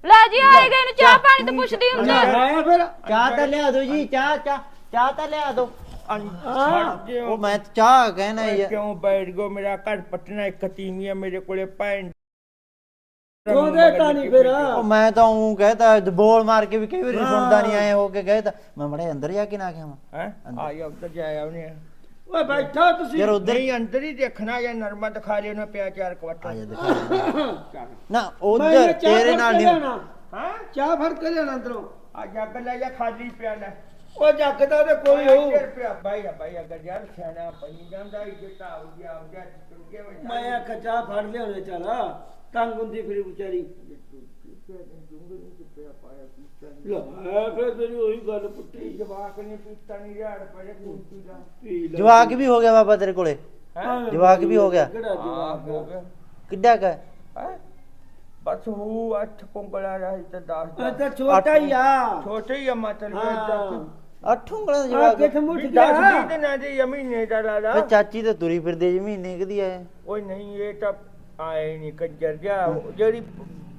Speaker 2: ਲੈ ਜੀ ਆਏ ਗਏ ਨੂੰ ਚਾਹ ਪਾਣੀ ਤਾਂ ਪੁੱਛਦੀ ਹੁੰਦੀ
Speaker 4: ਹੈ ਫਿਰ
Speaker 3: ਚਾਹ ਤਾਂ ਲਿਆ ਦਿਓ ਜੀ ਚਾਹ ਚਾਹ ਚਾਹ ਤਾਂ ਲਿਆ ਦਿਓ
Speaker 4: ਹਾਂ।
Speaker 1: ਛੱਡ ਦਿਓ।
Speaker 3: ਉਹ ਮੈਂ ਚਾਹ ਕਹਿਣਾ
Speaker 1: ਓਏ
Speaker 3: ਯਾਰ
Speaker 1: ਕਿਉਂ ਬੈਠ ਗੋ ਮੇਰਾ ਘਰ ਪਟਨਾ ਇੱਕ ਤੀਵੀਂ ਆ ਮੇਰੇ ਕੋਲੇ ਭੈਣ
Speaker 4: ਉਹਦੇ ਤਾਂ ਨਹੀਂ ਫਿਰ?
Speaker 3: ਉਹ ਮੈਂ ਤਾਂ ਉਹ ਕਹਤਾ ਬੋਲ ਮਾਰ ਕੇ ਵੀ ਕਈ ਵਾਰੀ ਸੁਣਦਾ ਨਹੀਂ ਆਏ ਹੋ ਕੇ ਕਹਤਾ। ਮੈਂ ਮੜੇ ਅੰਦਰ ਜਾ ਕੇ ਨਾ ਗਿਆ
Speaker 1: ਹੈ? ਆਇਆ ਉੱਧਰ ਜਾਇਆ ਉਹਨੇ।
Speaker 4: ਓਏ ਬੈਠਾ ਤੁਸੀਂ।
Speaker 3: ਯਾਰ ਉਧਰ
Speaker 1: ਨਹੀਂ ਅੰਦਰ ਹੀ ਦੇਖਣਾ ਜਾਂ ਨਰਮਾ ਦਿਖਾ ਲਿਓ ਨਾ ਪਿਆ ਚਾਰ
Speaker 3: ਆ ਜਾ ਦਿਖਾ ਨਾ
Speaker 4: ਮੈਂ
Speaker 3: ਉਧਰ
Speaker 4: ਚਾਹ
Speaker 3: ਤੇਰੇ
Speaker 4: ਫੜ
Speaker 3: ਨਾਲ
Speaker 4: ਕੇ
Speaker 3: ਨਹੀਂ।
Speaker 4: ਲਿਆਉਣਾ।
Speaker 1: ਹਾਂ?
Speaker 4: ਚਾਹ ਫੜ ਕੇ ਲਿਆਣਾ ਅੰਦਰੋਂ।
Speaker 1: ਆ ਜੱਗ ਲੈ ਜਾ ਖਾਲੀ ਪਿਆ ਲੈ।
Speaker 4: ਉਹ ਜੱਗ ਦਾ ਤੇ ਕੋਈ ਹੋ
Speaker 1: ਇੱਧਰ ਪਿਆ ਬਾਈ ਆ ਬਾਈ ਅਗਰ ਯਾਰ ਸਿਆਣਾ ਬਣੀ ਜਾਂਦਾ ਹੀ ਜੇ ਤਾਂ ਹੋ ਗਿਆ ਹੋ ਗਿਆ ਟੁੱਟ ਗਿਆ ਵੇ
Speaker 4: ਮੈਂ ਆਖਿਆ ਚਾਹ ਫੜ ਲਿਆਉਣੇ ਚੱਲ ਤੰਗ ਹੁੰਦੀ ਫਿਰ ਵਿਚਾਰੀ। ਲੈ ਫਿਰ ਤੇਰੀ ਉਹੀ ਗੱਲ ਪੁੱਟੀ
Speaker 1: ਜਵਾਕ ਨੇ
Speaker 3: ਵੀ ਹੋ ਗਿਆ ਬਾਬਾ ਤੇਰੇ ਕੋਲੇ। ਜਵਾਕ ਵੀ ਹੋ ਗਿਆ।
Speaker 4: ਕਿਹੜਾ
Speaker 1: ਹਾਂ
Speaker 4: ਜਵਾਕ?
Speaker 1: ਹੋ ਗਿਆ।
Speaker 3: ਕਿੱਡਾ ਕ?
Speaker 1: ਬਸ ਉਹ ਅੱਠ ਪੁੰਗਲਾ ਰਹੀ ਤੇ 10
Speaker 4: ਇਹ ਤਾਂ ਛੋਟਾ ਹੀ ਆ।
Speaker 1: ਛੋਟੇ ਹੀ ਆ ਮਾਤਰ
Speaker 4: ਹਾਂ।
Speaker 3: ਅੱਠ ਉਂਗਲਾਂ ਦਾ
Speaker 4: ਆ
Speaker 3: ਜਵਾਕ
Speaker 4: ਕਿੱਥੇ ਮੁੱਠ
Speaker 1: ਵੀ
Speaker 4: ਗਿਆ
Speaker 1: 10 20 ਦਿਨਾਂ ਦੀ ਮਹੀਨੇ ਦਾ ਲਾਲਾ
Speaker 3: ਫਿਰ ਚਾਚੀ ਤਾਂ ਤੁਰੀ ਫਿਰਦੇ ਜੀ ਮਹੀਨੇ ਕਦੀ ਆਏ।
Speaker 1: ਓਏ ਨਹੀਂ ਇਹ ਤਾਂ ਆਏ ਨਹੀਂ ਕੰਜਰ ਜਾ ਜਿਹੜੀ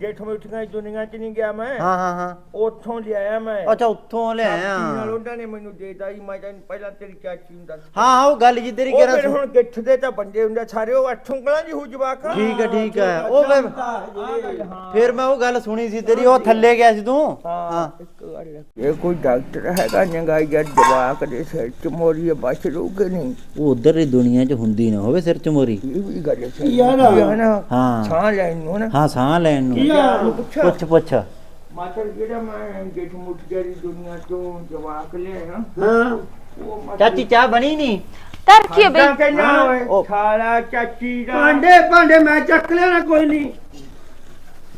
Speaker 1: ਜੇਠ ਮਿੱਠੀਆਂ ਦੀ ਦੁਨੀਆ ਚ ਨਹੀਂ ਗਿਆ ਮੈਂ।
Speaker 3: ਹਾਂ ਹਾਂ ਹਾਂ।
Speaker 1: ਉੱਥੋਂ ਲਿਆਇਆ ਮੈਂ।
Speaker 3: ਅੱਛਾ ਉੱਥੋਂ
Speaker 1: ਚਾਚੀ ਨਾਲ
Speaker 3: ਲਿਆਇਆ
Speaker 1: ਉਹਨਾਂ ਨੇ ਮੈਨੂੰ ਦੇਤਾ ਸੀ ਮੈਂ ਤੈਨੂੰ ਪਹਿਲਾਂ ਤੇਰੀ ਚਾਚੀ ਨੂੰ ਦੱਸ
Speaker 3: ਹਾਂ ਹਾਂ ਉਹ ਗੱਲ ਜੀ ਤੇਰੀ
Speaker 1: ਉਹ
Speaker 3: ਕਹਿ
Speaker 1: ਫਿਰ
Speaker 3: ਰਿਹਾ
Speaker 1: ਹੁਣ ਗਿੱਠ ਦੇ ਤਾਂ ਬੰਦੇ ਹੁੰਦੇ ਸਾਰੇ ਉਹ ਅੱਠ ਉਂਗਲਾਂ ਦੀ ਹੂ ਜਵਾਕ।
Speaker 3: ਠੀਕ ਹੈ ਠੀਕ ਹੈ ਉਹ ਫਿਰ
Speaker 1: ਹਾਂ
Speaker 3: ਫਿਰ ਮੈਂ ਉਹ ਗੱਲ ਸੁਣੀ ਸੀ ਤੇਰੀ ਉਹ ਥੱਲੇ ਗਿਆ ਸੀ ਤੂੰ।
Speaker 1: ਹਾਂ ਇੱਕ। ਇਹ ਕੋਈ ਡਾਕਟਰ ਹੈਗਾ ਨੰਗਾ ਯਾਰ ਜਵਾਕ ਦੇ ਸਿਰ ਚ ਮੋਰੀ ਬਚ ਰੂਗੇ ਨਹੀਂ
Speaker 3: ਉਹ ਉਧਰ ਦੀ ਦੁਨੀਆ 'ਚ ਹੁੰਦੀ ਨਾ ਹੋਵੇ ਸਿਰ 'ਚ ਮੋਰੀ।
Speaker 1: ਇਹ ਵੀ ਗੱਲ ਹੈ।
Speaker 4: ਯਾਰ।
Speaker 1: ਹੈ ਨਾ
Speaker 3: ਹਾਂ।
Speaker 1: ਛਾਂ ਲੈਣ ਨੂੰ ਨਾ।
Speaker 3: ਹਾਂ ਸਾਹ ਲੈਣ ਨੂੰ।
Speaker 4: ਯਾਰ।
Speaker 1: ਨੂੰ ਪੁੱਛਾ।
Speaker 3: ਪੁੱਛ ਪੁੱਛ।
Speaker 1: ਮਾਤਰ ਜਿਹੜਾ ਮੈਂ ਜੇਠ ਮੁੱਠ ਜਿਹੜੀ ਦੁਨੀਆ ਤੋਂ ਜਵਾਕ ਲਿਆ
Speaker 4: ਹਾਂ।
Speaker 1: ਉਹ
Speaker 3: ਚਾਚੀ ਚਾਹ ਬਣੀ ਨਹੀਂ?
Speaker 2: ਬਈ।
Speaker 1: ਖਾਂਦਾ ਕਿ
Speaker 3: ਉਹ-
Speaker 1: ਖਾਲਾ ਚਾਚੀ ਦਾ।
Speaker 4: ਭਾਂਡੇ ਭਾਂਡੇ ਮੈਂ ਚੱਕ ਲੈਣਾ ਕੋਈ ਨਹੀਂ।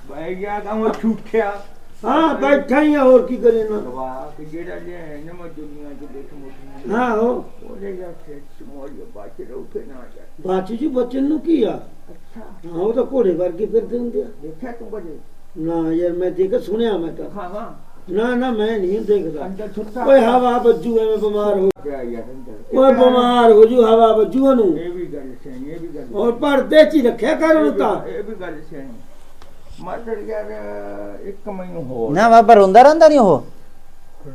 Speaker 1: ਬਹਿ ਗਿਆ ਤਾਂ ਉਹ ਛੁੱਟਿਆ
Speaker 4: ਹਾਂ ਬੈਠਾ ਹੀ ਆ ਹੋਰ ਕੀ ਕਰੇ ਨਾ।
Speaker 1: ਜਵਾਕ ਜਿਹੜਾ ਲਿਆ ਨਾ ਮੈਂ ਦੁਨੀਆ ਚ ਦੇਖ ਮੁੱਠ
Speaker 4: ਹਾਂ ਉਹ।
Speaker 1: ਉਹਦੇ ਜਾਂ ਮੋਰੀ ਬਚ ਰੂਗੇ ਨਾ ਜਾ
Speaker 4: ਬਾਚੀ ਜੀ ਬੱਚਨ ਨੂੰ ਕੀ ਆ?
Speaker 1: ਅੱਛਾ।
Speaker 4: ਹਾਂ ਉਹ ਤਾਂ ਘੋੜੇ ਵਰਗੇ ਫਿਰਦੇ ਹੁੰਦੇ ਆ।
Speaker 1: ਦੇਖਿਆ ਤੂੰ ਬੜੇ
Speaker 4: ਨਾ ਯਾਰ ਮੈਂ ਦੇਖ ਸੁਣਿਆ ਮੈਂ ਤਾਂ।
Speaker 1: ਖਾਵਾ?
Speaker 4: ਨਾ ਨਾ ਮੈਂ ਨਹੀਂ ਦੇਖਦਾ।
Speaker 1: ਅੰਦਰ ਛੁੱਟਾ
Speaker 4: ਓਏ ਹਵਾ ਬੱਜੂ ਐਵੇਂ ਬਿਮਾਰ ਹੋ
Speaker 1: ਪਿਆ ਯਾਰ ਅੰਦਰ।
Speaker 4: ਓਏ ਬਿਮਾਰ ਹੋ ਜੂ ਹਵਾ ਬੱਜੂ ਉਹਨੂੰ
Speaker 1: ਇਹ ਵੀ ਗੱਲ ਸਹੀ ਇਹ ਵੀ ਗੱਲ
Speaker 4: ਹੋਰ ਪਰਦੇ ਚ ਹੀ ਰੱਖਿਆ ਕਰ ਉਹਨੂੰ ਤਾਂ।
Speaker 1: ਇਹ ਵੀ ਗੱਲ ਸਿਆਣੀ ਮਾਦਰ ਯਾਰ ਇੱਕ ਮੈਨੂੰ ਹੋਰ।
Speaker 3: ਨਾ ਬਾਬਾ ਰੋਂਦਾ ਰਹਿੰਦਾ ਨਹੀਂ ਉਹ?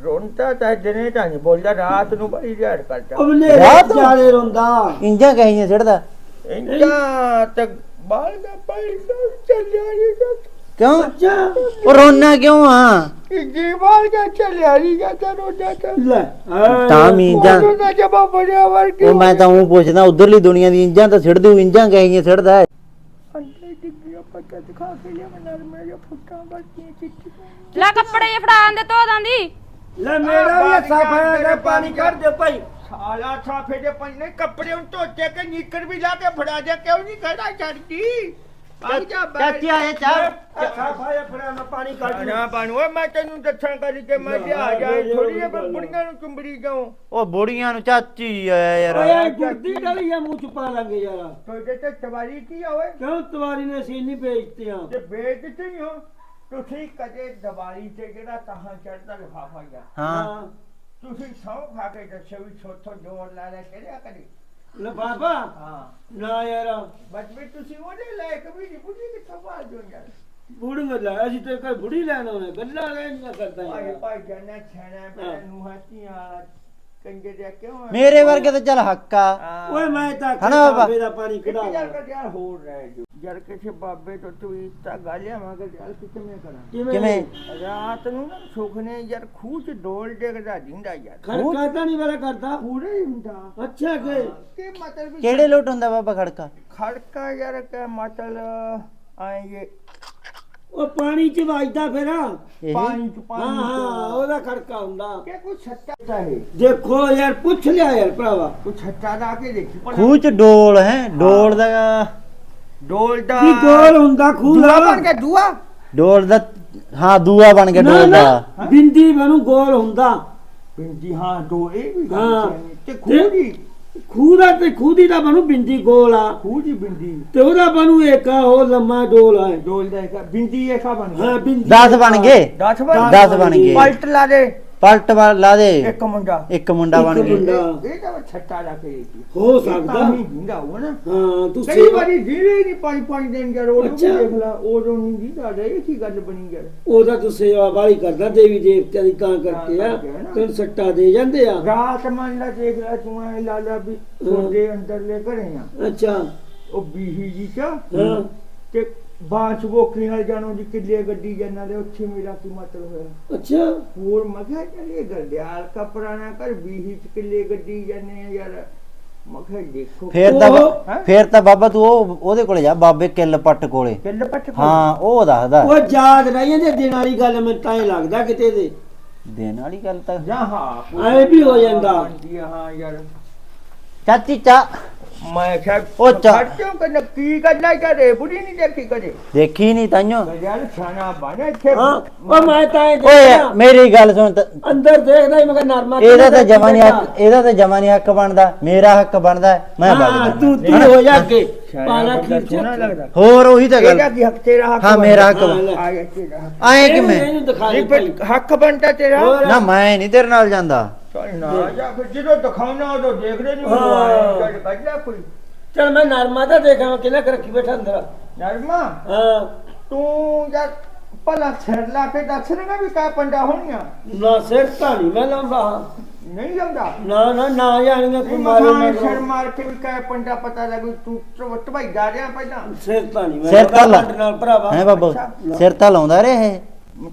Speaker 1: ਰੋਂਦਾ ਤਾਂ ਦਿਨੇ ਤਾਂ ਨਹੀਂ ਬੋਲਦਾ ਰਾਤ ਨੂੰ ਬੜੀ ਯਾਰ ਕਰਦਾ।
Speaker 3: ਰਾਤ ਨੂੰ?
Speaker 4: ਜਾਲੇ ਰੋਂਦਾ।
Speaker 3: ਇੰਜਾਂ ਕਹੀਆਂ ਛੱਡਦਾ
Speaker 1: ਇੰਨਾ ਤੱਕ ਬਾਲ ਦਾ ਪਾਈ ਚੱਲਿਆ ਨਹੀਂ
Speaker 3: ਕਿਉਂ? ਉਹ ਰੋਣਾ ਕਿਉਂ ਆ?
Speaker 1: ਜੀ ਬਾਲ ਦਾ ਚੱਲਿਆ ਰੋਂਦਾ ਤਾਂ
Speaker 4: ਲੈ ਆਏ।
Speaker 3: ਤਾਂ ਵੀ ਇੰਜਾਂ
Speaker 1: ਉਹਨੂੰ ਬੜਿਆ ਵਰ ਕੇ
Speaker 3: ਉਹ ਮੈਂ ਤਾਂ ਉਹ ਪੁੱਛਦਾ ਉਧਰਲੀ ਦੁਨੀਆ ਦੀ ਇੰਜਾਂ ਤਾਂ ਛੱਡ ਦੂ ਇੰਜਾਂ ਕਹੀਆਂ ਛੱਡਦਾ
Speaker 1: ਅੰਡੇ ਡਿੱਗੀਆਂ ਪੱਕਾ ਦਿਖਾ ਕੇ ਲਿਆ ਮਨਰ ਮੇਰੇ ਫੁੱਟਾਂ ਬੱਤੀਆਂ ਚਿੱਟੀ
Speaker 2: ਲੈ ਕੱਪੜੇ ਜੇ ਫੜਾ ਆਂਦੇ ਧੋ ਦਾਂਦੀ।
Speaker 4: ਲੈ ਮੇਰਾ ਵੀ ਹੱਥਾ ਪਾਇਆ ਦਾ ਪਾਣੀ ਕੱਢ ਦੇ ਭਾਈ।
Speaker 1: ਸਾਲਾ ਸਾਫੇ ਦੇ ਪੰਨੇ ਕੱਪੜੇ ਉਂ ਧੋਤੇ ਕੇ ਨੀਕਰ ਵੀ ਲਾ ਕੇ ਫੜਾ ਦੇ ਕਿਉਂ ਨਹੀਂ ਖੜਾ ਛੱਡਦੀ ਆ ਜਾ
Speaker 3: ਚਾਚੀ ਆਏ ਚਾਹ
Speaker 4: ਹੱਥਾ ਪਾਇਆ ਫੜਾ ਮੈਂ ਪਾਣੀ ਕੱਢ ਲਿਆ
Speaker 1: ਨਾ ਬਾਣੂ ਓਏ ਮੈਂ ਤੈਨੂੰ ਦੱਸਾਂ ਕਰੀ ਕਿ ਮੈਂ ਲਿਆ ਜਾਏ ਥੋੜੀ ਜਿਹੀ ਮੈਂ ਬੁੜੀਆਂ ਨੂੰ ਚੁੰਬੜੀ ਜਾਉਂ।
Speaker 3: ਉਹ ਬੁੜੀਆਂ ਨੂੰ ਚਾਚੀ ਆਇਆ ਯਾਰ।
Speaker 4: ਓਏ ਗੁੱਡੀ ਡਲੀ ਆ ਮੂੰਹ ਚ ਪਾ ਲਾਂਗੇ ਯਾਰ।
Speaker 1: ਤੁਹਾਡੇ ਤੇ ਸਵਾਰੀ ਕੀ ਆ ਓਏ?
Speaker 4: ਕਿਉਂ ਤਵਾਰੀ ਨੇ ਸੀ ਨਹੀਂ ਵੇਚਤੀਆਂ
Speaker 1: ਤੇ ਵੇਚਦੇ ਹੀ ਹੋ ਤੁਸੀਂ ਕਦੇ ਦੀਵਾਲੀ ਤੇ ਜਿਹੜਾ ਤਾਹਾਂ ਚੜਦਾ ਲਿਫਾਫਾ ਗਿਆ
Speaker 3: ਹਾਂ।
Speaker 1: ਤੁਸੀਂ ਸੌ ਖਾ ਕੇ ਦੱਸੋ ਵੀ ਛੋਟੋ ਜੋਰ ਲਾ ਲੈ ਕਿਹੜਾ ਕਦੇ
Speaker 4: ਲੈ ਬਾਬਾ
Speaker 1: ਹਾਂ।
Speaker 4: ਨਾ ਯਾਰ।
Speaker 1: ਬਸ ਵੀ ਤੁਸੀਂ ਉਹਦੇ ਲਾਇਕ ਵੀ ਨਹੀਂ ਬੁੱਢੀ ਕਿੱਥੋਂ ਬਾਹਰ ਜੋ ਯਾਰ।
Speaker 4: ਬੁੜੀ ਲੈ ਅਸੀਂ ਤੇ ਕੋਈ ਬੁੜੀ ਲੈਣ ਆਉਣੇ ਗੱਲਾਂ ਲੈਣੀਆਂ ਕਰਦਾ
Speaker 1: ਭਾਈ
Speaker 4: ਯਾਰ
Speaker 1: ਭਾਈ ਜਾਨਾ ਛਣਾ ਪੈ ਨੂੰ ਹੱਤੀਆਂ ਕੰਗੇ ਦੇ ਕਿਉਂ?
Speaker 3: ਮੇਰੇ ਵਰਗੇ ਤਾਂ ਚੱਲ ਹੱਕ ਆ।
Speaker 1: ਹਾਂ।
Speaker 4: ਓਏ ਮੈਂ ਤਾਂ
Speaker 3: ਹਨਾ ਬਾਬਾ?
Speaker 4: ਮੇਰਾ ਪਾਣੀ
Speaker 1: ਯਾਰ ਕਰ ਯਾਰ ਹੋਰ ਰਹਿ ਜੋ ਯਾਰ ਕਿਸੇ ਬਾਬੇ ਤੋਂ ਤੂੰ ਤਾਂ ਗਾਲਿਆ ਮਾਂਗੇ ਯਾਰ ਕਿਵੇਂ ਕਰਾਂ?
Speaker 3: ਕਿਵੇਂ?
Speaker 1: ਰਾਤ ਨੂੰ ਨਾ ਸੁਖਨੇ ਯਾਰ ਖੂਹ ਚ ਡੋਲ ਡੇਗਦਾ ਜਿੰਦਾ ਯਾਰ।
Speaker 4: ਖੜਕਾ ਤਾਂ ਨਹੀਂ ਵਾਲਾ ਕਰਦਾ।
Speaker 1: ਪੂਰੇ ਹੀ ਹੁੰਦਾ।
Speaker 4: ਅੱਛਾ ਕਿ?
Speaker 1: ਕੀ ਮਤਲਬ ਵੀ
Speaker 3: ਕਿਹੜੇ ਲੋਟ ਹੁੰਦਾ ਬਾਬਾ ਖੜਕਾ?
Speaker 1: ਖੜਕਾ ਯਾਰ ਕਿ ਮਤਲਬ ਆਏਗੇ
Speaker 4: ਉਹ ਪਾਣੀ ਚ ਵੱਜਦਾ ਫਿਰ। ਹਾਂ
Speaker 1: ਪਾਣੀ ਚ ਪਾਣੀ
Speaker 4: ਹਾਂ ਉਹਦਾ ਖੜਕਾ ਹੁੰਦਾ।
Speaker 1: ਕਿ ਕੋਈ ਛੱਟਾ ਹੈ
Speaker 4: ਦੇਖੋ ਯਾਰ ਪੁੱਛ ਲਿਆ ਯਾਰ ਭਰਾਵਾ।
Speaker 1: ਕੋਈ ਛੱਟਾ ਦਾ ਕੇ ਦੇਖੀ।
Speaker 3: ਖੂਹ ਚ ਡੋਲ ਹੈ ਡੋਲ ਦਾ
Speaker 1: ਡੋਲ ਦਾ
Speaker 4: ਕੀ ਗੋਲ ਹੁੰਦਾ ਖੂਹ
Speaker 1: ਦੂਆ
Speaker 4: ਦਾ
Speaker 1: ਬਣ ਗਿਆ ਦੂਆ?
Speaker 3: ਡੋਲ ਦਾ ਹਾਂ ਦੂਆ ਬਣ
Speaker 4: ਨਾ
Speaker 3: ਡੋਲ
Speaker 4: ਨਾ
Speaker 3: ਦਾ।
Speaker 4: ਬਿੰਦੀ ਬਣੂ ਗੋਲ ਹੁੰਦਾ।
Speaker 1: ਜੀ ਹਾਂ ਦੋ ਇਹ ਵੀ ਗੱਲ
Speaker 4: ਹਾਂ।
Speaker 1: ਸਿਆਣੀ। ਤੇ ਖੂਹ ਦੀ?
Speaker 4: ਖੂਹ ਦਾ ਤੇ ਖੂਹ ਦੀ ਦਾ ਬਣੂ ਬਿੰਦੀ ਗੋਲ ਆ।
Speaker 1: ਖੂਹ ਦੀ ਬਿੰਦੀ।
Speaker 4: ਤੇ ਉਹਦਾ ਬਣੂ ਇੱਕ ਆ ਉਹ ਲੰਮਾ ਡੋਲ ਆ।
Speaker 1: ਡੋਲ ਦਾ ਇੱਕ ਬਿੰਦੀ ਇਹ ਕਾ ਬਣ ਗਿਆ।
Speaker 4: ਹਾਂ ਬਿੰਦੀ
Speaker 3: 10 ਬਣ ਗਏ?
Speaker 1: 10 ਬਣ
Speaker 3: 10 ਬਣ ਗਏ।
Speaker 1: ਪਲਟ ਲਾ ਦੇ।
Speaker 3: ਪਲਟ ਵਾ- ਲਾ ਦੇ।
Speaker 1: ਇੱਕ ਮੁੰਡਾ।
Speaker 3: ਇੱਕ ਮੁੰਡਾ ਬਣ
Speaker 4: ਇੱਕ
Speaker 3: ਗਿਆ।
Speaker 4: ਮੁੰਡਾ।
Speaker 1: ਇਹ ਤਾਂ ਛੱਟਾ ਲਾ ਕੇ
Speaker 4: ਹੋ ਸਕਦਾ।
Speaker 1: ਨਹੀਂ ਜਿੰਦਾ ਹੋਣਾ ਨਾ।
Speaker 4: ਹਾਂ ਤੂੰ
Speaker 1: ਕਈ
Speaker 4: ਸੇਵਾ
Speaker 1: ਵਾਰੀ ਜੀਰੇ ਨਹੀਂ ਪਾਣੀ ਪਾਣੀ ਦੇਣ ਗਿਆ ਉਹ
Speaker 4: ਅੱਛਾ।
Speaker 1: ਦੇਖ ਲਾ ਉਹ ਨਹੀਂ ਜਿੰਦਾ ਇਹ ਕੀ ਗੱਲ ਬਣੀ ਯਾਰ
Speaker 4: ਉਹਦਾ ਤੂੰ ਸੇਵਾ ਵਾਲੀ ਕਰਦਾ ਦੇਵੀ ਦੇਵਤਿਆਂ ਦੀ ਤਾਂ ਕਰਕੇ ਆ।
Speaker 1: ਕਰਕੇ ਆ ਨਾ।
Speaker 4: ਤੈਨੂੰ ਸੱਟਾ ਦੇ ਜਾਂਦੇ ਆ।
Speaker 1: ਰਾਤ ਮੰਨ ਲਾ ਦੇਖ ਲੈ ਤੂੰ ਐ ਲਾਲਾ ਵੀ ਤੁਹਾਡੇ ਅੰਦਰਲੇ ਘਰੇ ਆ।
Speaker 4: ਅੱਛਾ।
Speaker 1: ਉਹ ਬੀਹੀ ਜੀ ਚ
Speaker 4: ਹਾਂ।
Speaker 1: ਤੇ ਬਾਂਸ ਬੋਕਰੀ ਨਾਲ ਜਾਣੋ ਜੀ ਕਿੱਲੇ ਗੱਡੀ ਜਨਾਂ ਦੇ ਉੱਥੇ ਮੇਰਾ ਕੀ ਮਤਲਬ ਹੋਇਆ?
Speaker 4: ਅੱਛਾ।
Speaker 1: ਹੋਰ ਮੈਂ ਕਿਹਾ ਚੱਲ ਗਰਦਿਆਲ ਕਪੜਾ ਨਾ ਕਰ ਬੀਹੀ ਚ ਕਿੱਲੇ ਗੱਡੀ ਜਾਂਦੇ ਆ ਯਾਰ। ਮੈਂ ਕਿਹਾ ਦੇਖੋ।
Speaker 3: ਫੇਰ ਤਾਂ? ਫੇਰ ਤਾਂ ਬਾਬਾ ਤੂੰ ਉਹ ਉਹਦੇ ਕੋਲੇ ਜਾ ਬਾਬੇ ਕਿੱਲ ਪੱਟ ਕੋਲੇ।
Speaker 1: ਕਿੱਲ ਪੱਟ
Speaker 3: ਹਾਂ ਉਹ ਦੱਸਦਾ।
Speaker 4: ਉਹ ਯਾਦ ਨਹੀਂ ਜੇ ਦਿਨ ਵਾਲੀ ਗੱਲ ਮੈਨੂੰ ਤਾਂ ਇਹ ਲੱਗਦਾ ਕਿਤੇ ਦੇ
Speaker 3: ਦੇਣ ਵਾਲੀ ਗੱਲ ਤਾਂ
Speaker 1: ਜਾਂ ਹਾਂ
Speaker 4: ਐਂ ਵੀ ਹੋ ਜਾਂਦਾ।
Speaker 1: ਹਾਂ ਯਾਰ।
Speaker 3: ਚਾਚੀ ਚਾ
Speaker 1: ਮੈਂ ਕਿਹਾ
Speaker 3: ਉਹ ਚਾ-
Speaker 1: ਖੜਚੋਂ ਕਿ ਕੀ ਕਰਨਾ ਕਰੇ ਬੁੜੀ ਨਹੀਂ ਦੇਖੀ ਕਦੇ।
Speaker 3: ਦੇਖੀ ਨਹੀਂ ਤਾਈਓ।
Speaker 1: ਯਾਰ ਛਾਣਾ ਬਣ ਇੱਥੇ।
Speaker 4: ਹਾਂ ਉਹ ਮੈਂ ਤਾਂ ਇਹ
Speaker 3: ਓਏ
Speaker 4: ਦੇਖਿਆ,
Speaker 3: ਮੇਰੀ ਗੱਲ ਸੁਣ ਤ-
Speaker 4: ਅੰਦਰ ਦੇਖਦਾ ਹੀ ਮਗਰ ਨਰਮਾ
Speaker 3: ਇਹਦਾ ਤਾਂ ਜਮਾ ਨਹੀਂ ਹੱਕ ਇਹਦਾ ਤਾਂ ਜਮਾ ਨਹੀਂ ਹੱਕ ਬਣਦਾ ਮੇਰਾ ਹੱਕ ਬਣਦਾ ਹੈ, ਮੈਂ
Speaker 4: ਹਾਂ ਤੂੰ ਤੂੰ ਹੋ ਜਾ ਕੇ। ਪਾਲਾ ਖੀਰ
Speaker 1: ਸੋਹਣਾ
Speaker 4: ਚ
Speaker 1: ਲੱਗਦਾ।
Speaker 3: ਹੋਰ ਉਹੀ ਤਾਂ ਗੱਲ।
Speaker 1: ਇਹਦਾ ਕੀ ਹੱਕ ਤੇਰਾ ਹੱਕ
Speaker 3: ਹਾਂ ਮੇਰਾ ਹੱਕ
Speaker 4: ਹਾਂ,
Speaker 3: ਬਣ-
Speaker 4: ਲੈ।
Speaker 1: ਆਇਆ ਤੇਰਾ ਹੱਕ
Speaker 3: ਆਏ ਕਿਵੇਂ?
Speaker 4: ਇਹਨੂੰ ਦਿਖਾ ਦੇ
Speaker 1: ਨਹੀਂ ਫਿਰ ਹੱਕ ਬਣਦਾ ਤੇਰਾ?
Speaker 4: ਹੋਰ।
Speaker 3: ਨਾ ਮੈਂ ਨਹੀਂ ਤੇਰੇ ਨਾਲ ਜਾਂਦਾ।
Speaker 1: ਚੱਲ ਨਾ ਜਾ ਫਿਰ ਜਦੋਂ ਦਿਖਾਉਣਾ ਉਦੋਂ ਦੇਖਦੇ ਨਹੀਂ
Speaker 4: ਹਾਂ।
Speaker 1: ਚੱਲ ਕੱਢ ਲੈ ਕੋਈ।
Speaker 4: ਚਲ ਮੈਂ ਨਰਮਾ ਤਾਂ ਦੇਖਾਂ ਕਿੰਨਾ ਕੁ ਰੱਖੀ ਬੈਠਾ ਅੰਦਰ।
Speaker 1: ਨਰਮਾ?
Speaker 4: ਹਾਂ।
Speaker 1: ਤੂੰ ਯਾਰ ਭਲਾ ਸਿਰ ਲਾ ਕੇ ਦੱਸ ਦੇਗਾ ਵੀ ਕਾ ਪੰਡਾ ਹੋਣੀਆਂ?
Speaker 4: ਨਾ ਸਿਰ ਤਾਂ ਨਹੀਂ ਮੈਂ ਲਾਉਂਦਾ।
Speaker 1: ਨਹੀਂ ਜਾਂਦਾ
Speaker 4: ਨਾ ਨਾ ਨਾ ਜਾਣੀਆਂ ਕੋਈ ਮਾਰੇ
Speaker 1: ਮਾਰੇ ਸਿਰ
Speaker 4: ਮੈਂ
Speaker 1: ਮਾਰ ਕੇ ਵੀ ਕਾ ਪੰਡਾ ਪਤਾ ਲੱਗੂ ਤੂੰ ਟਵਾਈ ਗਾ ਰਿਆ ਪਹਿਲਾਂ।
Speaker 4: ਸਿਰ ਤਾਂ ਨਹੀਂ ਮੈਂ
Speaker 3: ਸਿਰ ਤਾਂ ਲਾ-
Speaker 4: ਲਾਉਂਦਾ ਨਾਲ ਭਰਾਵਾ।
Speaker 3: ਹੈ ਬਾਬਾ ਸਿਰ ਤਾਂ ਲਾਉਂਦਾ ਰਹੇ ਇਹ।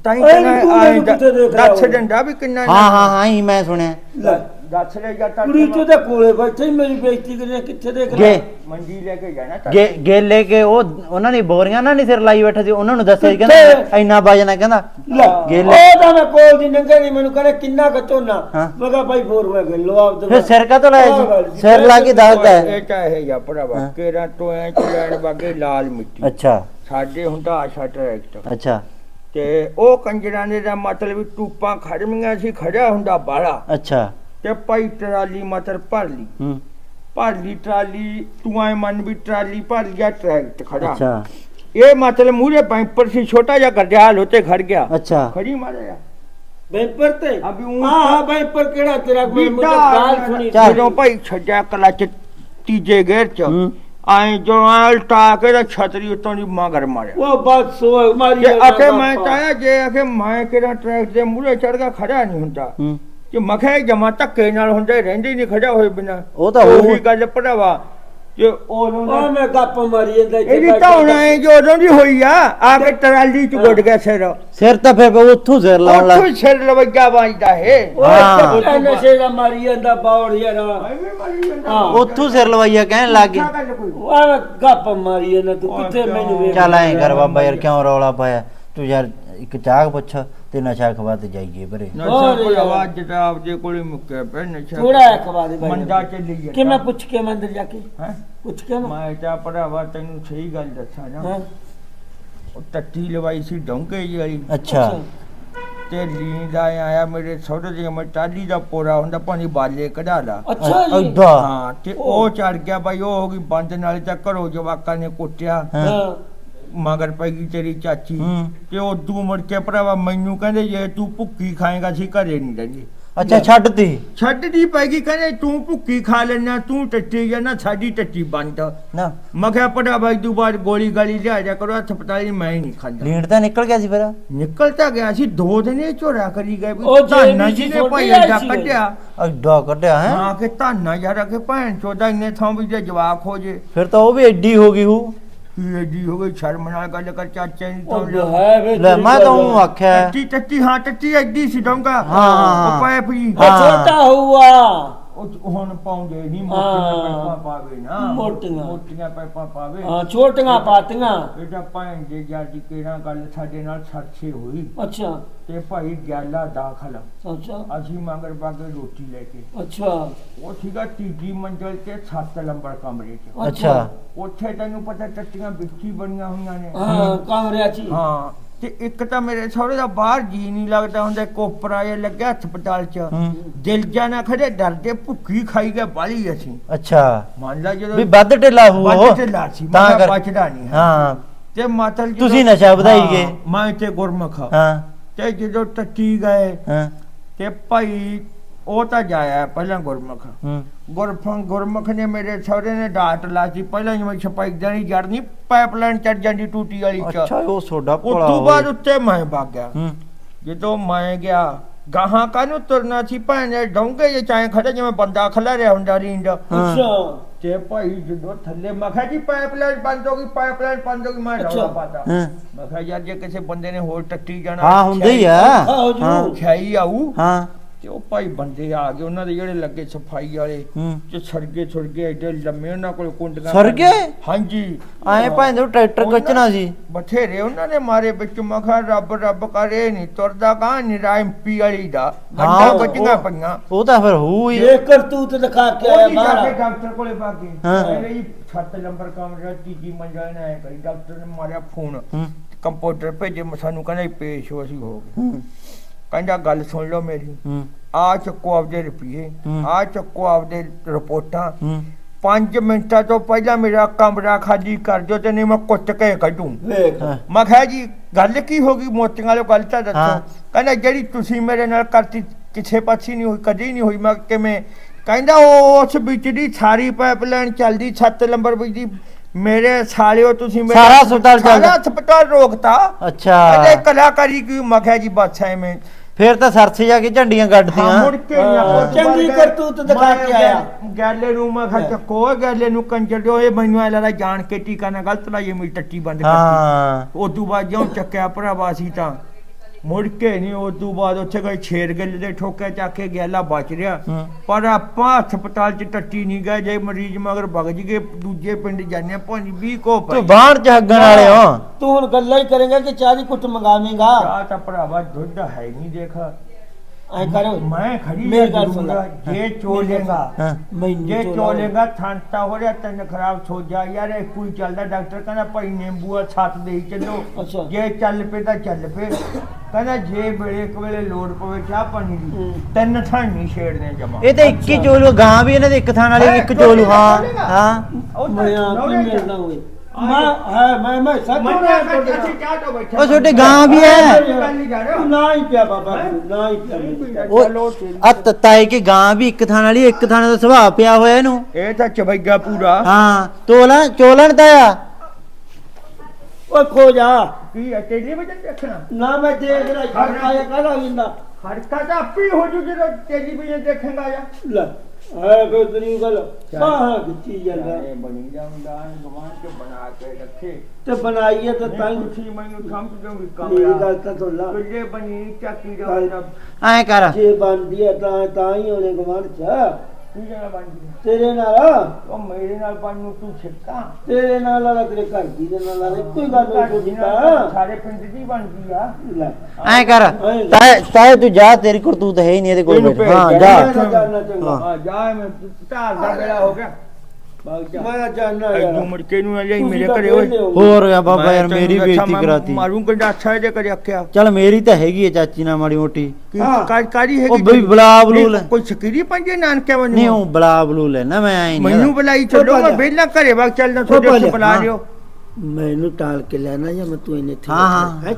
Speaker 1: ਤਾਂ ਹੀ
Speaker 4: ਓਏ,
Speaker 1: ਕਹਿੰਦਾ
Speaker 4: ਤੂੰ
Speaker 1: ਆਏਂ
Speaker 4: ਮੈਨੂੰ ਕਿੱਥੇ ਦੇਖ ਰਿਹਾ
Speaker 1: ਦੱਸ
Speaker 4: ਓਏ?
Speaker 1: ਡੰਡਾ ਵੀ ਕਿੰਨਾ
Speaker 3: ਹਾਂ ਹਾਂ ਹਾਂ ਹੀ ਮੈਂ ਸੁਣਿਆ।
Speaker 4: ਲੈ
Speaker 1: ਦੱਸ ਲੈ ਜਾ ਤਾਂ
Speaker 4: ਕੁੜੀ ਤੋਂ ਦੇ ਕੋਲੇ ਬੈਠੇ ਹੀ ਮੇਰੀ ਬੇਇੱਜ਼ਤੀ ਕਰੀ ਕਿੱਥੇ ਦੇਖ
Speaker 3: ਗੇ
Speaker 1: ਮੰਡੀ ਲੈ ਕੇ ਜਾਣਾ ਤਾਂ
Speaker 3: ਗੇ ਗੇਲੇ ਕੇ ਉਹ ਉਹਨਾਂ ਨੇ ਬੋਰੀਆਂ ਨਾਲ ਨਹੀਂ ਸਿਰ ਲਾਈ ਬੈਠਾ ਸੀ ਉਹਨਾਂ ਨੂੰ ਦੱਸਿਆ ਸੀ ਕਹਿੰਦਾ
Speaker 4: ਕਿੱਥੇ?
Speaker 3: ਇੰਨਾ ਵਜਨ ਕਹਿੰਦਾ
Speaker 4: ਲੈ
Speaker 3: ਗੇਲੇ
Speaker 4: ਉਹ ਤਾਂ ਮੈਂ ਕੋਲ ਦੀ ਨੰਗੇ ਨਹੀਂ ਮੈਨੂੰ ਕਹਿੰਦੇ ਕਿੰਨਾ ਕੁ ਝੋਨਾ?
Speaker 3: ਹਾਂ।
Speaker 4: ਮੈਂ ਕਿਹਾ ਭਾਈ ਫੋਰ ਮੈਂ ਗੱਲੋ ਆਪ ਤੋਂ
Speaker 3: ਫਿਰ ਸਿਰ ਕਾ ਤੋਂ ਲਾਇਆ ਸੀ? ਸਿਰ ਲਾ ਕੇ ਦੱਸਦਾ ਹੈ।
Speaker 1: ਇਹ ਤਾਂ ਹੈ ਜਾਂ ਭਰਾਵਾ
Speaker 3: ਹਾਂ।
Speaker 1: ਕੇਰਾ ਤੋਂ ਐ ਚੜਨ ਵਾਗੇ ਲਾਲ ਮਿੱਟੀ।
Speaker 3: ਅੱਛਾ।
Speaker 1: ਸਾਡੇ ਹੁੰਦਾ ਆਸ਼ਾ ਟਰੈਕਟਰ।
Speaker 3: ਅੱਛਾ।
Speaker 1: ਤੇ ਉਹ ਕੰਜਰਾਂ ਦੇ ਦਾ ਮਤਲਬ ਟੂਪਾਂ ਖੜਮੀਆਂ ਸੀ ਖੜਿਆ ਹੁੰਦਾ ਬਾਲਾ
Speaker 3: ਅੱਛਾ।
Speaker 1: ਤੇ ਭਾਈ ਟਰਾਲੀ ਮਤਲਬ ਭਰ ਲਈ।
Speaker 3: ਹੂੰ।
Speaker 1: ਭਰ ਲਈ ਟਰਾਲੀ ਤੂੰ ਐ ਮੰਨ ਵੀ ਟਰਾਲੀ ਭਰ ਗਿਆ ਟਰੈਕਟਰ ਖੜਾ
Speaker 3: ਅੱਛਾ।
Speaker 1: ਇਹ ਮਤਲਬ ਮੂਰੇ ਬੈਂਪਰ ਸੀ ਛੋਟਾ ਜਿਹਾ ਗਰਜਾਲ ਹੋਤੇ ਖੜ ਗਿਆ।
Speaker 3: ਅੱਛਾ।
Speaker 1: ਖੜੀ ਮਾਰਿਆ।
Speaker 4: ਬੈਂਪਰ ਤੇ?
Speaker 1: ਅਭੀ ਊਂ
Speaker 4: ਹਾਂ ਹਾਂ ਬੈਂਪਰ ਕਿਹੜਾ ਤੇਰਾ ਮੈਂ ਮੁਝੇ ਗਾਲ ਸੁਣੀ।
Speaker 1: ਜਦੋਂ ਭਾਈ ਛੱਡਿਆ ਕਲਚ ਤੀਜੇ ਗੇਰ ਚ
Speaker 3: ਹੂੰ।
Speaker 1: ਆਏ ਜੋ ਉਲਟਾ ਕੇ ਤਾਂ ਛਤਰੀ ਉੱਤੋਂ ਦੀ ਮਗਰ ਮਾਰਿਆ
Speaker 4: ਉਹ ਬਸ ਉਹ ਮਾਰੀ
Speaker 1: ਜੇ ਅਖੇ ਮੈਂ। ਚਾਹਿਆ ਜੇ ਅਖੇ ਮੈਂ ਕਿਹੜਾ ਟਰੈਕ ਦੇ ਮੂਹਰੇ ਚੜ ਕੇ ਖੜਾ ਨਹੀਂ ਹੁੰਦਾ ਕਿ ਮਖੇ ਜਮਾ ਧੱਕੇ ਨਾਲ ਹੁੰਦੇ ਰਹਿੰਦੇ ਨਹੀਂ ਖੜਾ ਹੋਏ ਬਿਨਾ
Speaker 3: ਉਹ ਤਾਂ।
Speaker 1: ਉਹੀ ਗੱਲ ਭਰਾਵਾ ਜੇ ਉਦੋਂ
Speaker 4: ਉਹ
Speaker 1: ਦਾ
Speaker 4: ਮੈਂ ਗੱਪ ਮਾਰੀ ਜਾਂਦਾ ਇੱਥੇ
Speaker 1: ਇਹਦੀ
Speaker 4: ਬੈਠ
Speaker 1: ਤਾਂ
Speaker 4: ਕੇ।
Speaker 1: ਹੁਣ ਐ ਜੋ ਉਦੋਂ ਦੀ ਹੋਈ ਆ ਆ ਕੇ ਟਰਾਲੀ ਚ ਗੁੱਡ ਗਿਆ ਸਿਰ।
Speaker 3: ਸਿਰ ਤਾਂ ਫਿਰ ਉੱਥੋਂ ਸਿਰ ਲਾਉਣ ਲੱਗ
Speaker 1: ਉੱਥੋਂ ਸਿਰ ਲਵੱਗਾ ਵੱਜਦਾ ਹੈ
Speaker 4: ਉਹ
Speaker 3: ਹਾਂ।
Speaker 4: ਇੱਥੇ ਨਸ਼ੇ ਦਾ ਮਾਰੀ ਜਾਂਦਾ ਬੌੜ ਯਾਰ। ਹਾਂ।
Speaker 3: ਉੱਥੋਂ ਸਿਰ ਲਵਾਈਆ ਕਹਿਣ ਲੱਗ ਗਏ
Speaker 4: ਉਹ ਐਵੇਂ ਗੱਪ ਮਾਰੀ ਜਾਂਦਾ ਤੂੰ ਕਿੱਥੇ ਮੈਨੂੰ ਵੇਖ
Speaker 3: ਚੱਲ ਐਂ ਕਰ ਬਾਬਾ ਯਾਰ ਕਿਉਂ ਰੌਲਾ ਪਾਇਆ? ਤੂੰ ਯਾਰ ਇੱਕ ਚਾਹ ਪੁੱਛ ਤੇ ਨਸ਼ਾ ਖਵਾ ਤੇ ਜਾਈਏ ਭਰੇ।
Speaker 1: ਨਸ਼ਾ ਕੋਈ। ਆਵਾਜ਼ ਜਟਾ ਆਪਦੇ ਕੋਲੇ ਮੁੱਕਿਆ ਪਿਆ ਨਸ਼ਾ
Speaker 4: ਥੋੜਾ ਇੱਕ ਵਾਰੀ ਬਾਈ
Speaker 1: ਮੰਦਾ ਚੱਲੀ ਜਾਂਦਾ।
Speaker 4: ਕਿ ਮੈਂ ਪੁੱਛ ਕੇ ਮੈਂ ਅੰਦਰ ਜਾ ਕੇ?
Speaker 1: ਹੈਂ?
Speaker 4: ਪੁੱਛ ਕੇ ਮੈਂ?
Speaker 1: ਤਾਂ ਭਰਾਵਾ ਤੈਨੂੰ ਸਹੀ ਗੱਲ ਦੱਸਾਂ ਨਾ।
Speaker 4: ਹਾਂ?
Speaker 1: ਉਹ ਟੱਟੀ ਲਵਾਈ ਸੀ ਡੌਂਕੇ ਜੀ ਵਾਲੀ।
Speaker 3: ਅੱਛਾ।
Speaker 1: ਤੇ ਲੀਂਦ ਆਇਆ ਆਇਆ ਮੇਰੇ ਸਹੁਰੇ ਦੇ ਮੈਂ ਟਾਲੀ ਦਾ ਪੋਰਾ ਹੁੰਦਾ ਪਾਣੀ ਬਾਲੇ ਕਢਾ ਲਾ।
Speaker 4: ਅੱਛਾ ਜੀ।
Speaker 1: ਹਾਂ ਤੇ ਉਹ ਚੜ ਗਿਆ ਬਾਈ ਉਹ ਹੋ ਗਈ ਬੰਦ ਨਾਲੇ ਤਾਂ ਘਰੋਂ ਜਵਾਕਾਂ ਨੇ ਕੁੱਟਿਆ।
Speaker 3: ਹਾਂ।
Speaker 1: ਮਗਰ ਪੈ ਗਈ ਤੇਰੀ ਚਾਚੀ।
Speaker 3: ਹੂੰ।
Speaker 1: ਤੇ ਉਹ ਤੂੰ ਮੁੜ ਕੇ ਭਰਾਵਾ ਮੈਨੂੰ ਕਹਿੰਦੇ ਜੇ ਤੂੰ ਭੁੱਕੀ ਖਾਏਗਾ ਸੀ ਘਰੇ ਨਹੀਂ ਰਹਿੰਦੇ।
Speaker 3: ਅੱਛਾ ਛੱਡਤੀ?
Speaker 1: ਛੱਡਦੀ ਪੈ ਗਈ ਕਹਿੰਦੇ ਤੂੰ ਭੁੱਕੀ ਖਾ ਲੈਣਾ ਤੂੰ ਟੱਟੀ ਜਾਣਾ ਸਾਡੀ ਟੱਟੀ ਬੰਦ।
Speaker 3: ਨਾ।
Speaker 1: ਮੈਂ ਕਿਹਾ ਪੜਾ ਬਾਈ ਤੂੰ ਬਾਅਦ ਗੋਲੀ ਗਾਲੀ ਲਿਆ ਜਾ ਕਰੋ ਹਸਪਤਾਲ ਮੈਂ ਹੀ ਨਹੀਂ ਖਾਂਦਾ।
Speaker 3: ਲੀਡ ਤਾਂ ਨਿਕਲ ਗਿਆ ਸੀ ਫਿਰ?
Speaker 1: ਨਿਕਲ ਤਾਂ ਗਿਆ ਸੀ ਦੋ ਦਿਨ ਇਹ ਝੋਰਾ ਕਰੀ ਗਏ ਵੀ
Speaker 4: ਉਹ ਜੇ
Speaker 1: ਧਾਨਾ ਜੀ ਨੇ ਭਾਈ
Speaker 4: ਛੋਟੀ ਸੀ।
Speaker 1: ਕੱਢਿਆ।
Speaker 3: ਐਡਾ ਕੱਢਿਆ ਹੈ?
Speaker 1: ਹਾਂ ਕਿ ਧਾਨਾ ਯਾਰ ਕਿ ਭੈਣ ਚੋਦਾ ਇੰਨੇ ਥਾਂ ਵੀ ਜੇ ਜਵਾਕ ਹੋ ਜੇ।
Speaker 3: ਫਿਰ ਤਾਂ ਉਹ ਵੀ ਐਡੀ ਹੋ ਗਈ ਹੂ।
Speaker 1: ਕੀ ਐਡੀ ਹੋ ਗਈ ਸ਼ਰਮ ਨਾਲ ਗੱਲ ਕਰ ਚਾਚੇ ਦੀ
Speaker 4: ਉਹ
Speaker 1: ਤਾਂ
Speaker 4: ਹੈ ਵੇ
Speaker 3: ਲੈ ਮੈਂ ਤਾਂ ਉਹਨੂੰ ਆਖਿਆ
Speaker 1: ਟੱਟੀ ਟੱਟੀ ਹਾਂ ਟੱਟੀ ਐਡੀ ਸੀ ਡੋਂਗਾ।
Speaker 3: ਹਾਂ, ਹਾਂ।
Speaker 1: ਉਹ ਪਾਇ ਪਈ
Speaker 3: ਹਾਂ।
Speaker 4: ਛੋਟਾ ਹੁਆ
Speaker 1: ਉਹ ਹੁਣ ਪਾਉਂਦੇ ਨਹੀਂ
Speaker 4: ਹਾਂ।
Speaker 1: ਮੋਟੀਆਂ ਪੈਪਾਂ ਪਾਵੇ ਨਾ।
Speaker 4: ਮੋਟੀਆਂ।
Speaker 1: ਮੋਟੀਆਂ ਪੈਪਾਂ ਪਾਵੇ।
Speaker 4: ਹਾਂ ਛੋਟੀਆਂ ਪਾਤੀਆਂ।
Speaker 1: ਇਹਦਾ ਭੈਣ ਜੇ ਜਾਦੀ ਕਿਹੜਾ ਗੱਲ ਸਾਡੇ ਨਾਲ ਸੱਚੇ ਹੋਈ।
Speaker 4: ਅੱਛਾ।
Speaker 1: ਤੇ ਭਾਈ ਗਿਆਲਾ ਦਾਖਲ
Speaker 4: ਅੱਛਾ।
Speaker 1: ਅਸੀਂ ਮੰਗਰ ਬਾਗੇ ਰੋਟੀ ਲੈ ਕੇ।
Speaker 4: ਅੱਛਾ।
Speaker 1: ਉਹ ਸੀਗਾ ਤੀਜੀ ਮੰਜ਼ਲ ਤੇ 7 ਨੰਬਰ ਕਮਰੇ 'ਚ।
Speaker 3: ਅੱਛਾ।
Speaker 1: ਉੱਥੇ ਤੈਨੂੰ ਪਤਾ ਟੱਟੀਆਂ ਵਿੱਚ ਹੀ ਬਣੀਆਂ ਹੋਈਆਂ ਨੇ।
Speaker 4: ਹਾਂ ਕਮਰਿਆਂ ਚ ਹੀ।
Speaker 1: ਤੇ ਇੱਕ ਤਾਂ ਮੇਰੇ ਸਹੁਰੇ ਦਾ ਬਾਹਰ ਜੀ ਨਹੀਂ ਲੱਗਦਾ ਹੁੰਦਾ ਕੋਪਰਾ ਜਿਹਾ ਲੱਗਿਆ ਹਸਪਤਾਲ 'ਚ।
Speaker 3: ਹੂੰ।
Speaker 1: ਦਿਲ ਜਾਣਾ ਖੜੇ ਡਰਦੇ ਭੁੱਖੀ ਖਾਈ ਗਏ ਬਾਲੀ ਅਸੀਂ।
Speaker 3: ਅੱਛਾ।
Speaker 1: ਮੰਨ ਲਾ ਜਦੋਂ
Speaker 3: ਵੀ ਵੱਧ ਢਿੱਲਾ ਹੂ। ਉਹ
Speaker 1: ਵੱਜ ਢਿੱਲਾ ਸੀ
Speaker 3: ਤਾਂ
Speaker 1: ਮੈਂ
Speaker 3: ਕਰ-
Speaker 1: ਬਚਦਾ ਨਹੀਂ ਹੈ। ਤੇ ਮਾਤਲ
Speaker 3: ਤੁਸੀਂ ਨਸ਼ਾ ਵਧਾਈ ਗਏ।
Speaker 1: ਮੈਂ ਤੇ ਗੁਰਮੁਖ।
Speaker 3: ਹਾਂ।
Speaker 1: ਤੇ ਜਦੋਂ ਟੱਟੀ ਗਏ
Speaker 3: ਹਾਂ।
Speaker 1: ਤੇ ਭਾਈ ਉਹ ਤਾਂ ਜਾਇਆ ਪਹਿਲਾਂ ਗੁਰਮੁਖ।
Speaker 3: ਹੂੰ।
Speaker 1: ਗੁਰਫੰ ਗੁਰਮੁਖ ਨੇ ਮੇਰੇ ਸਹੁਰੇ ਨੇ ਡਾਟ ਲਾ ਸੀ ਪਹਿਲਾਂ ਜਿਵੇਂ ਛਪਾਈ ਜਾਣੀ ਜੜਨੀ ਪਾਈਪਲਾਈਨ ਚੜ ਜਾਂਦੀ ਟੂਟੀ ਵਾਲੀ ਚ।
Speaker 3: ਅੱਛਾ ਉਹ ਸੋਡਾ
Speaker 1: ਉਸ
Speaker 3: ਭੋਲਾ
Speaker 1: ਤੋਂ। ਬਾਅਦ ਉੱਤੇ ਮੈਂ ਵਗ ਗਿਆ।
Speaker 3: ਹੂੰ।
Speaker 1: ਜਦੋਂ ਮੈਂ ਗਿਆ ਗਾਹਾਂ ਕਾਨੂੰ ਤੁਰਨਾ ਸੀ ਭਾਣੇ ਡੋਂਗੇ ਜੇ ਚਾਹੇ ਖੜੇ ਜਿਵੇਂ ਬੰਦਾ ਖਲਾ ਰਿਹਾ ਹੁੰਦਾ ਰੀਂਡ।
Speaker 3: ਹਾਂ।
Speaker 4: ਅੱਛਾ।
Speaker 1: ਤੇ ਭਾਈ ਜਦੋਂ ਥੱਲੇ ਮੈਂ ਕਿਹਾ ਜੀ ਪਾਈਪਲਾਈਨ ਬੰਦ ਹੋ ਗਈ ਪਾਈਪਲਾਈਨ ਬੰਦ ਹੋ ਗਈ ਮੈਂ। ਡੌਲਾ ਪਾਤਾ।
Speaker 3: ਹਾਂ।
Speaker 1: ਮੈਂ ਕਿਹਾ ਯਾਰ ਜੇ ਕਿਸੇ ਬੰਦੇ ਨੇ ਹੋਰ ਟੱਟੀ ਜਾਣਾ।
Speaker 3: ਹਾਂ ਹੁੰਦੇ ਹੀ ਆ।
Speaker 4: ਆਹੋ ਜੀ।
Speaker 3: ਹਾਂ
Speaker 1: ਛਾਈ ਆਊ?
Speaker 3: ਹਾਂ।
Speaker 1: ਤੇ ਉਹ ਭਾਈ ਬੰਦੇ ਆ ਗਏ ਉਹਨਾਂ ਦੇ ਜਿਹੜੇ ਲੱਗੇ ਸਫ਼ਾਈ ਵਾਲੇ
Speaker 3: ਹੂੰ।
Speaker 1: ਤੇ ਸਰਗੇ ਸਰਗੇ ਐਡੇ ਲੰਮੇ ਉਹਨਾਂ ਕੋਲ ਕੁੰਡੀਆਂ
Speaker 3: ਸਰਗੇ?
Speaker 1: ਹਾਂਜੀ।
Speaker 3: ਆਏ ਭਾਂ ਦੇ ਟਰੈਕਟਰ ਕੱਚਣਾ ਸੀ।
Speaker 1: ਬਥੇਰੇ ਉਹਨਾਂ ਨੇ ਮਾਰੇ ਵਿੱਚ ਮਖਾ ਰੱਬ ਰੱਬ ਕਰੇ ਨਹੀਂ ਤੁਰਦਾ ਕਾਂ ਨਿਰਾ ਐਮਪੀ ਵਾਲੀ ਦਾ।
Speaker 3: ਹਾਂ,
Speaker 1: ਗੱਡਾ
Speaker 3: ਉਹ-
Speaker 1: ਬੱਜੀਆਂ ਪਈਆਂ।
Speaker 3: ਉਹ ਤਾਂ ਫਿਰ ਹੂ ਹੀ।
Speaker 4: ਇਹ ਕਰਤੂਤ ਦਿਖਾ ਕੇ
Speaker 1: ਉਹ
Speaker 4: ਆਇਆ
Speaker 1: ਜੀ ਜਾ
Speaker 4: ਬਾਹਰ
Speaker 1: ਕੇ ਡਾਕਟਰ ਕੋਲੇ ਬਾਗੇ
Speaker 3: ਹਾਂ।
Speaker 1: ਜੀ ਛੱਤ ਨੰਬਰ ਕਮਰਾ ਤੀਜੀ ਮੰਜ਼ਲ ਨੇ ਆਇਆ ਕਰੀ ਡਾਕਟਰ ਨੇ ਮਾਰਿਆ ਫੋਨ
Speaker 3: ਹੂੰ।
Speaker 1: ਕੰਪਿਊਟਰ ਭੇਜੇ ਸਾਨੂੰ ਕਹਿੰਦਾ ਜੀ ਪੇਸ਼ ਹੋ ਅਸੀਂ ਹੋ ਗਏ
Speaker 3: ਹੂੰ।
Speaker 1: ਕਹਿੰਦਾ ਗੱਲ ਸੁਣ ਲਓ ਮੇਰੀ।
Speaker 3: ਹੂੰ।
Speaker 1: ਆ ਚੱਕੋ ਆਪਦੇ ਰੁਪਏ। ਆ ਚੱਕੋ ਆਪਦੇ ਰਿਪੋਰਟਾਂ।
Speaker 3: ਹੂੰ।
Speaker 1: 5 ਮਿੰਟਾਂ ਤੋਂ ਪਹਿਲਾਂ ਮੇਰਾ ਕਮਰਾ ਖਾਲੀ ਕਰ ਦਿਓ ਤੇ ਨਹੀਂ ਮੈਂ ਕੁੱਟ ਕੇ ਕੱਢੂੰ। ਮੈਂ ਕਿਹਾ ਜੀ ਗੱਲ ਕੀ ਹੋ ਗਈ? ਮੋਤੀਆਂ ਵਾਲੋ ਗੱਲ ਤਾਂ। ਦੱਸੋ। ਕਹਿੰਦਾ ਜਿਹੜੀ ਤੁਸੀਂ ਮੇਰੇ ਨਾਲ ਕਰਤੀ ਕਿਸੇ ਪਾਸੇ ਨਹੀਂ ਹੋਈ ਕਦੀ ਨਹੀਂ ਹੋਈ। ਮੈਂ ਕਿਵੇਂ? ਕਹਿੰਦਾ ਉਹ ਉਸ ਵਿੱਚ ਦੀ ਸਾਰੀ ਪਾਈਪਲਾਈਨ ਚੱਲਦੀ 7 ਨੰਬਰ ਵਿੱਚ ਦੀ। ਮੇਰੇ ਸਾਲਿਓ ਤੁਸੀਂ ਮੇਰਾ
Speaker 3: ਸਾਰਾ ਹਸਪਤਾਲ ਚੱਲਦਾ।
Speaker 1: ਸਾਰਾ ਹਸਪਤਾਲ ਰੋਕਤਾ।
Speaker 3: ਅੱਛਾ।
Speaker 1: ਕਹਿੰਦੇ ਕਲਾਕਾਰੀ ਕੀ? ਮੈਂ ਕਿਹਾ ਜੀ ਬਸ ਐਵੇਂ।
Speaker 3: ਫਿਰ ਤਾਂ ਸਰਸੇ ਜਾ ਕੇ ਝੰਡੀਆਂ
Speaker 1: ਹਾਂ
Speaker 3: ਗੱਡਦੀਆਂ
Speaker 1: ਮੁੜ ਕੇ ਨਹੀਂ ਆਪਾਂ
Speaker 4: ਚੰਗੀ ਕਰਤੂਤ ਦਿਖਾ ਕੇ ਆਇਆ।
Speaker 1: ਗੈਲੇ ਨੂੰ ਮੈਂ ਕਿਹਾ ਚੱਕੋ ਗੈਲੇ ਨੂੰ ਕੰਜਰ ਦਿਓ ਇਹ ਮੈਨੂੰ ਐ ਲੱਗਦਾ ਜਾਣ ਕੇ ਟੀਕਾ ਨਾ ਗਲਤ ਲਾਈਏ ਮੇਰੀ ਟੱਟੀ ਬੰਦ ਕਰਤੀ।
Speaker 3: ਹਾਂ।
Speaker 1: ਉਦੋਂ ਬਾਅਦ ਜਿਉਂ ਚੱਕਿਆ ਭਰਾਵਾਸੀ ਤਾਂ। ਮੁੜ ਕੇ ਨਹੀਂ ਉਦੋਂ ਬਾਅਦ ਉੱਥੇ ਕੋਈ ਛੇਰ ਗਿੱਲ ਦੇ ਠੋਕੇ ਚੱਕ ਕੇ ਗੈਲਾ ਬਚ ਰਿਹਾ। ਪਰ ਆਪਾਂ ਹਸਪਤਾਲ 'ਚ ਟੱਟੀ ਨਹੀਂ ਗਏ ਜੇ ਮਰੀਜ਼ ਮਗਰ ਵਗ ਜੀਗੇ ਦੂਜੇ ਪਿੰਡ ਜਾਂਦੇ ਪੰਜ 20 ਕੋ ਪਈ
Speaker 3: ਤੂੰ ਬਾਹਰ ਚ ਹੱਗਣ ਵਾਲੇ ਹੋ।
Speaker 4: ਤੂੰ ਹੁਣ ਗੱਲਾਂ ਹੀ ਕਰੇਗਾ ਕਿ ਚਾਹ ਦੀ ਕੁੱਟ ਮੰਗਾਵੇਂਗਾ।
Speaker 1: ਆ ਤਾਂ ਭਰਾਵਾ ਦੁੱਧ ਹੈ ਨਹੀਂ ਦੇਖ।
Speaker 4: ਐ ਕਰ।
Speaker 1: ਮੈਂ ਖੜੀ
Speaker 4: ਮੇਰੀ ਗੱਲ ਸੁਣ
Speaker 1: ਜ਼ਰੂਰ ਆ,
Speaker 4: ਲੈ।
Speaker 1: ਜੇ ਚੋਲੇਗਾ।
Speaker 3: ਹਾਂ।
Speaker 1: ਜੇ
Speaker 4: ਚੋਲਾ-
Speaker 1: ਚੋਲੇਗਾ ਥਾਂਤਾ ਹੋ ਰਿਹਾ ਤੈਨੂੰ ਖਰਾਬ ਜਾ ਯਾਰ ਇਹ ਕੋਈ ਚੱਲਦਾ ਡਾਕਟਰ ਕਹਿੰਦਾ ਭਾਈ ਨਿੰਬੂ ਆ ਛੱਤ ਦੇ ਚੱਲੋ।
Speaker 4: ਅੱਛਾ।
Speaker 1: ਜੇ ਚੱਲ ਪਏ ਤਾਂ ਚੱਲ ਪਏ। ਕਹਿੰਦਾ ਜੇ ਵੇਲੇ ਇੱਕ ਵੇਲੇ ਲੋੜ ਪਵੇ ਚਾਹ ਪਾਣੀ ਦੀ
Speaker 4: ਹੂੰ।
Speaker 1: ਤਿੰਨ ਥਾਂ ਨਹੀਂ ਛੇੜਨੇ ਜਮਾ।
Speaker 3: ਇਹ ਤਾਂ ਇੱਕ ਹੀ ਚੋਲੂ ਗਾਂ ਵੀ ਇਹਨਾਂ ਦੇ ਇੱਕ ਥਾਂ ਵਾਲੀ ਇੱਕ ਚੋਲੂ ਹਾਂ ਹਾਂ।
Speaker 1: ਉਹ
Speaker 4: ਮਿਲਦਾ ਹੋਏ ਮੈਂ ਹੈ ਮੈਂ ਮੈਂ ਸੱਚ
Speaker 1: ਮੈਂ
Speaker 4: ਰਿਹਾ
Speaker 1: ਕਿਹਾ ਅਸੀਂ ਚਾਹ ਤੋਂ ਬੈਠੇ
Speaker 3: ਉਹ ਛੋਟੇ ਗਾਂ ਵੀ ਹੈ।
Speaker 4: ਨਾ ਹੀ ਪਿਆ ਬਾਬਾ ਨਾ ਹੀ ਪਿਆ।
Speaker 3: ਉਹ ਆ ਤਾਏ ਕੇ ਗਾਂ ਵੀ ਇੱਕ ਥਾਂ ਵਾਲੀ ਇੱਕ ਥਾਂ ਦਾ ਸੁਭਾਅ ਪਿਆ ਹੋਇਆ ਇਹਨੂੰ।
Speaker 1: ਇਹ ਤਾਂ ਚਬਈਗਾ ਪੂਰਾ।
Speaker 3: ਹਾਂ ਤੋਲਾ ਚੋਲਣ ਤਾਇਆ
Speaker 4: ਓਏ ਖੋ ਜਾ।
Speaker 1: ਕੀ ਹੈ ਟੈਲੀਵਿਜ਼ਨ ਦੇਖਣਾ
Speaker 4: ਨਾ ਮੈਂ ਦੇਖ ਰਿਹਾ ਖੜਕਾਇਆ ਕਾਹਦਾ ਜਿੰਦਾ
Speaker 1: ਖੜਕਾ ਤਾਂ ਆਪੇ ਹੋ ਜੂ ਜਦੋਂ ਟੈਲੀਵਿਜ਼ਨ ਦੇਖੇਗਾ ਜਾਂ
Speaker 4: ਲੈ। ਹੈ ਕੋਈ ਤਰੀ ਗੱਲ ਬਾਹਰ ਖਿੱਚੀ ਜਾਂਦਾ।
Speaker 1: ਇਹ ਬਣੀ ਜਾਂਦਾ ਗਵਾਨ ਕੇ ਬਣਾ ਕੇ ਰੱਖੇ।
Speaker 4: ਤੇ ਬਣਾਈਏ ਤਾਂ ਤਾਂ
Speaker 1: ਤਾਂ
Speaker 4: ਹੀ
Speaker 1: ਤੁਸੀਂ ਮੈਨੂੰ ਸਮਝ ਦੋ ਵੀ
Speaker 4: ਮੇਰੀ
Speaker 1: ਕਮਰਾ?
Speaker 4: ਗੱਲ ਤਾਂ ਸੁਣ ਲਾ।
Speaker 1: ਕੁੱਲੇ ਬਣੀ ਚੱਕੀ ਦਾ
Speaker 4: ਗੱਲ-
Speaker 3: ਐ ਕਰ।
Speaker 4: ਜੇ ਬਣਦੀ ਹੈ ਤਾਂ ਤਾਂ ਹੀ ਉਹਨੇ ਗਵਾਂਢ ਚ
Speaker 1: ਕੀ ਜਣਾ ਬਣਦੀ ਹੈ?
Speaker 4: ਤੇਰੇ ਨਾਲ?
Speaker 1: ਉਹ ਮੇਰੇ ਨਾਲ ਬਣ ਨੂੰ ਤੂੰ ਛਿੱਕਾ
Speaker 4: ਤੇਰੇ ਨਾਲ ਵਾਲਾ ਤੇਰੇ ਘਰ ਦੀ ਦੇ ਨਾਲ ਵਾਲਾ ਕੋਈ ਗੱਲ ਨਹੀਂ
Speaker 1: ਤੁਹਾਡੀ
Speaker 4: ਕੋਈ
Speaker 1: ਨਾਲ ਸਾਰੇ ਪਿੰਡ ਦੀ ਬਣਦੀ ਆ।
Speaker 4: ਲੈ।
Speaker 3: ਐ ਕਰ ਤਾਏ ਤਾਏ ਤੂੰ ਜਾ ਤੇਰੀ ਕਰਤੂਤ ਹੈ ਹੀ ਨਹੀਂ ਇਹਦੇ ਕੋਲ
Speaker 1: ਇਹਨੂੰ
Speaker 3: ਬੈਠ।
Speaker 1: ਭੇਜ
Speaker 3: ਹਾਂ। ਜਾ।
Speaker 4: ਚੰਗਾ।
Speaker 1: ਆ ਜਾ ਮੈਂ ਧਾਰ ਦਾ ਵੇਲਾ ਹੋ ਗਿਆ।
Speaker 4: ਮੈਂ ਜਾਣਨਾ
Speaker 1: ਐ
Speaker 4: ਯਾਰ।
Speaker 1: ਤੂੰ ਮੁੜ ਕੇ ਨੂੰ ਆ ਜਾਈ ਮੇਰੇ ਘਰੇ ਓਏ।
Speaker 4: ਹੋ।
Speaker 3: ਹੋਰ ਆ ਬਾਬਾ ਯਾਰ ਮੇਰੀ ਬੇਇੱਜ਼ਤੀ ਕਰਾਤੀ।
Speaker 1: ਮਾਰੂ ਗੰਡਾਸਾ ਇਹਦੇ ਘਰੇ ਆਖਿਆ।
Speaker 3: ਚੱਲ ਮੇਰੀ ਤਾਂ ਹੈਗੀ ਹੈ ਚਾਚੀ ਨਾਲ ਮਾੜੀ ਮੋਟੀ।
Speaker 4: ਹਾਂ।
Speaker 1: ਕਾਜ ਕਾਜੀ ਹੈਗੀ
Speaker 3: ਉਹ ਬਈ ਬਲਾ ਬਲੂ ਲੈ
Speaker 1: ਕੋਈ ਸਕੀਰੀ ਪੰਜੇ ਨਾਨਕੇ
Speaker 3: ਨਹੀਂ
Speaker 1: ਮੈਨੂੰ
Speaker 3: ਉਹ ਬਲਾ ਬਲੂ ਲੈਣਾ ਮੈਂ ਐ
Speaker 1: ਮੈਨੂੰ
Speaker 3: ਨਹੀਂ
Speaker 1: ਬੁਲਾਈ ਚੱਲੋ
Speaker 4: ਉਹ
Speaker 1: ਮੈਂ। ਬੇਲਾ ਘਰੇ ਵਗ ਚੱਲਦਾ ਤੁਹਾਡੇ
Speaker 4: ਭਲਾ,
Speaker 1: ਬੁਲਾ
Speaker 3: ਹਾਂ।
Speaker 1: ਲਿਓ।
Speaker 4: ਮੈਨੂੰ ਟਾਲ ਕੇ ਲੈਣਾ ਜਾਂ ਮੈਂ ਤੂੰ ਇਹਨੇ ਇੱਥੇ
Speaker 3: ਹਾਂ, ਹਾਂ।
Speaker 4: ਹੈਂ?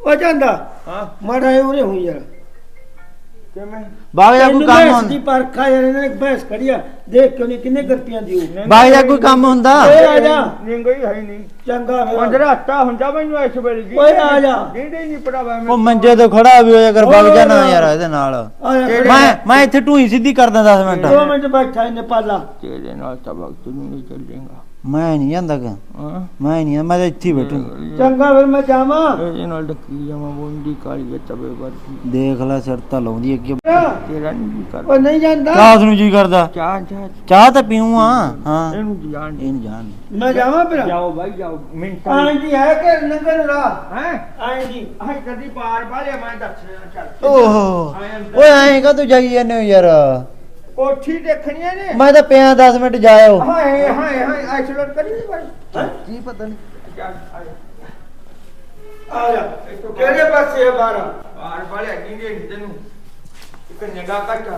Speaker 4: ਉਹ ਜਾਂਦਾ।
Speaker 1: ਹਾਂ।
Speaker 4: ਮਾੜਾ ਇਹ ਉਰੇ ਹੋਈ ਯਾਰ।
Speaker 1: ਕਿਵੇਂ?
Speaker 3: ਬਾਗ ਜਾ ਕੋਈ ਕੰਮ
Speaker 4: ਭੈਂਸ ਦੀ
Speaker 3: ਹੁੰਦਾ?
Speaker 4: ਪਰਖਾ ਯਾਰ ਇਹਨੇ ਭੈਂਸ ਖੜੀ ਆ। ਦੇਖ ਕਿਉਂ ਨਹੀਂ ਕਿੰਨੇ ਕਰਪੀਆਂ ਦੀ ਉਹ
Speaker 3: ਬਾਗ ਜਾ ਕੋਈ ਕੰਮ ਹੁੰਦਾ?
Speaker 4: ਓਏ ਆ ਜਾ।
Speaker 1: ਨਿੰਗਈ ਹੈ ਨਹੀਂ।
Speaker 4: ਚੰਗਾ ਫਿਰ।
Speaker 1: ਪੰਦਰਾ ਹੱਤਾ ਹੁੰਦਾ ਮੈਨੂੰ ਇਸ ਵੇਲੇ ਜੀ।
Speaker 4: ਓਏ ਆ ਜਾ।
Speaker 1: ਜਿੰਦੇ ਨਹੀਂ ਪੜਾਵਾ
Speaker 3: ਉਹ ਮੰਜੇ ਤੇ ਖੜਾ ਵੀ ਹੋਇਆ ਕਰ ਬਾਗ ਜਾ ਨਾ ਯਾਰ ਇਹਦੇ ਨਾਲ। ਮੈਂ ਮੈਂ ਇੱਥੇ ਢੂਈ ਸਿੱਧੀ ਕਰਦਾ 10 ਮਿੰਟ।
Speaker 4: ਦੋ ਮਿੰਟ ਬੈਠਾ ਇਹਨੇ ਪਾਲਾ।
Speaker 1: ਤੇਰੇ ਨਾਲ ਤਾਂ ਵਕਤ ਨੂੰ ਨਹੀਂ ਚੱਲੇਗਾ।
Speaker 3: ਮੈਂ ਨਹੀਂ ਜਾਂਦਾ ਗਾ।
Speaker 1: ਹਾਂ।
Speaker 3: ਮੈਂ ਨਹੀਂ ਮੈਂ ਤਾਂ ਇੱਥੇ ਹੀ ਬੈਠੂ।
Speaker 4: ਚੰਗਾ ਫਿਰ ਮੈਂ ਜਾਵਾਂ।
Speaker 1: ਇਹਦੇ ਨਾਲ ਡੱਕੀ ਜਾਵਾਂ ਬੋਂਡੀ ਕਾਲੀ ਹੈ ਤਵੇ ਵਰਗੀ
Speaker 3: ਦੇਖ ਲੈ ਸਿਰ ਤਾਂ ਲਾਉਂਦੀ ਅੱਗੇ।
Speaker 1: ਤੇਰਾ ਨਹੀਂ ਕਰ
Speaker 4: ਉਹ ਨਹੀਂ ਜਾਂਦਾ।
Speaker 3: ਕਾਸ ਨੂੰ ਜੀ ਕਰਦਾ।
Speaker 1: ਚਾਹ ਚਾਹ।
Speaker 3: ਚਾਹ ਤਾਂ ਪੀਉਂ ਆ ਹਾਂ।
Speaker 1: ਇਹਨੂੰ ਜਾਣ।
Speaker 3: ਇਹਨੂੰ ਜਾਣ
Speaker 4: ਮੈਂ ਜਾਵਾਂ ਫਿਰ।
Speaker 1: ਜਾਓ ਭਾਈ ਜਾਓ। ਮਿੰਟ
Speaker 4: ਆਂ ਜੀ ਹੈ ਕਿ ਨੰਗਲ ਰਾਹ
Speaker 1: ਹੈ?
Speaker 4: ਆਂ ਜੀ।
Speaker 1: ਆਹ ਕਦੀ ਪਾਰ ਬਾਲੇ ਮੈਂ ਦੱਸ ਰਿਹਾ ਚੱਲ।
Speaker 3: ਓਹੋ। ਓਏ ਐਂ ਕਾ ਤੂੰ ਜਾਈ ਜਾਂਦੇ ਹੋ ਯਾਰ?
Speaker 1: ਕੋਠੀ ਦੇਖਣੀਆਂ ਨੇ।
Speaker 3: ਮੈਂ ਤਾਂ ਪਿਆ 10 ਮਿੰਟ ਜਾਇਓ।
Speaker 1: ਹਾਏ ਹਾਏ ਹਾਏ ਆਈਸੋਲੇਟ ਕਰੀ ਨਹੀਂ ਬਈ
Speaker 3: ਕੀ ਪਤਾ ਨਹੀਂ
Speaker 1: ਚੱਲ ਆ ਜਾ।
Speaker 4: ਆ ਜਾ। ਕਿਹੜੇ ਪਾਸੇ ਹੈ ਬਾਹਰ?
Speaker 1: ਪਾਰ ਬਾਲੇ ਨਹੀਂ ਦੇ ਤੈਨੂੰ। ਇੱਕ ਨਿਗਾਹ ਕੱਟ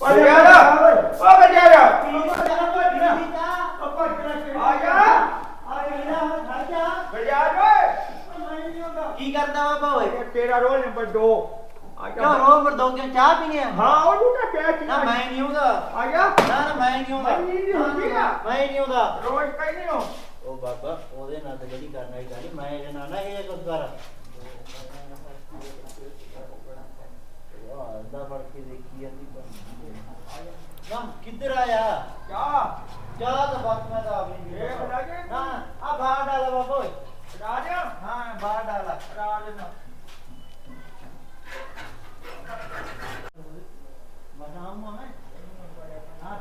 Speaker 1: ਓ ਯਾਰਾ ਓ ਬਜਾਰਾ ਆ। ਜਾ। ਬਜਾਰ ਓਏ
Speaker 3: ਕੀ ਕਰਦਾ ਵਾ ਭਾਵੇਂ
Speaker 1: ਇਹ ਤੇਰਾ ਰੋਲ ਨੰਬਰ 2 ਆ ਜਾ
Speaker 3: ਕਿਉਂ ਰੋ ਮਰ ਦੋ ਕਿ ਚਾਹ ਪੀਣੀ ਆ?
Speaker 1: ਹਾਂ ਉਹਨੂੰ ਤਾਂ ਕਿਹਾ ਸੀ
Speaker 3: ਨਾ ਮੈਂ ਨਹੀਂ ਆਉਂਦਾ
Speaker 1: ਆ ਜਾ।
Speaker 3: ਨਾ ਨਾ ਮੈਂ ਨਹੀਂ ਆਉਂਦਾ
Speaker 1: ਮੈਂ ਨਹੀਂ ਹੁੰਦੀ।
Speaker 3: ਮੈਂ ਨਹੀਂ ਆਉਂਦਾ
Speaker 1: ਰੋਜ਼ ਕਹੀ ਨਹੀਂ ਹੋ।
Speaker 3: ਉਹ ਬਾਬਾ ਉਹਦੇ ਨਾਲ ਤਾਂ ਜਿਹੜੀ ਕਰਨਾ ਹੀ ਕਰਨੀ। ਮੈਂ ਇਹਦੇ ਨਾਲ ਨਾ ਇਹ ਕੁਝ ਕਰ। ਦਾ ਫੜ ਕੇ ਦੇਖੀ ਪਰ ਨਾ ਕਿੱਧਰ ਆਇਆ?
Speaker 1: ਜਾ
Speaker 3: ਚਾਹ ਤਾਂ ਬਸ ਮੈਂ ਤਾਂ ਆਪਣੀ
Speaker 1: ਇਹ ਬਣਾ ਕੇ
Speaker 3: ਨਾ ਆ ਬਾਹਰ ਡਾਲਾ ਬਾਬਾ ਓਏ।
Speaker 1: ਰਾਜਾ।
Speaker 3: ਹਾਂ ਬਾਹਰ ਡਾਲਾ।
Speaker 1: ਰਾਜ। ਨਾ આમાં હા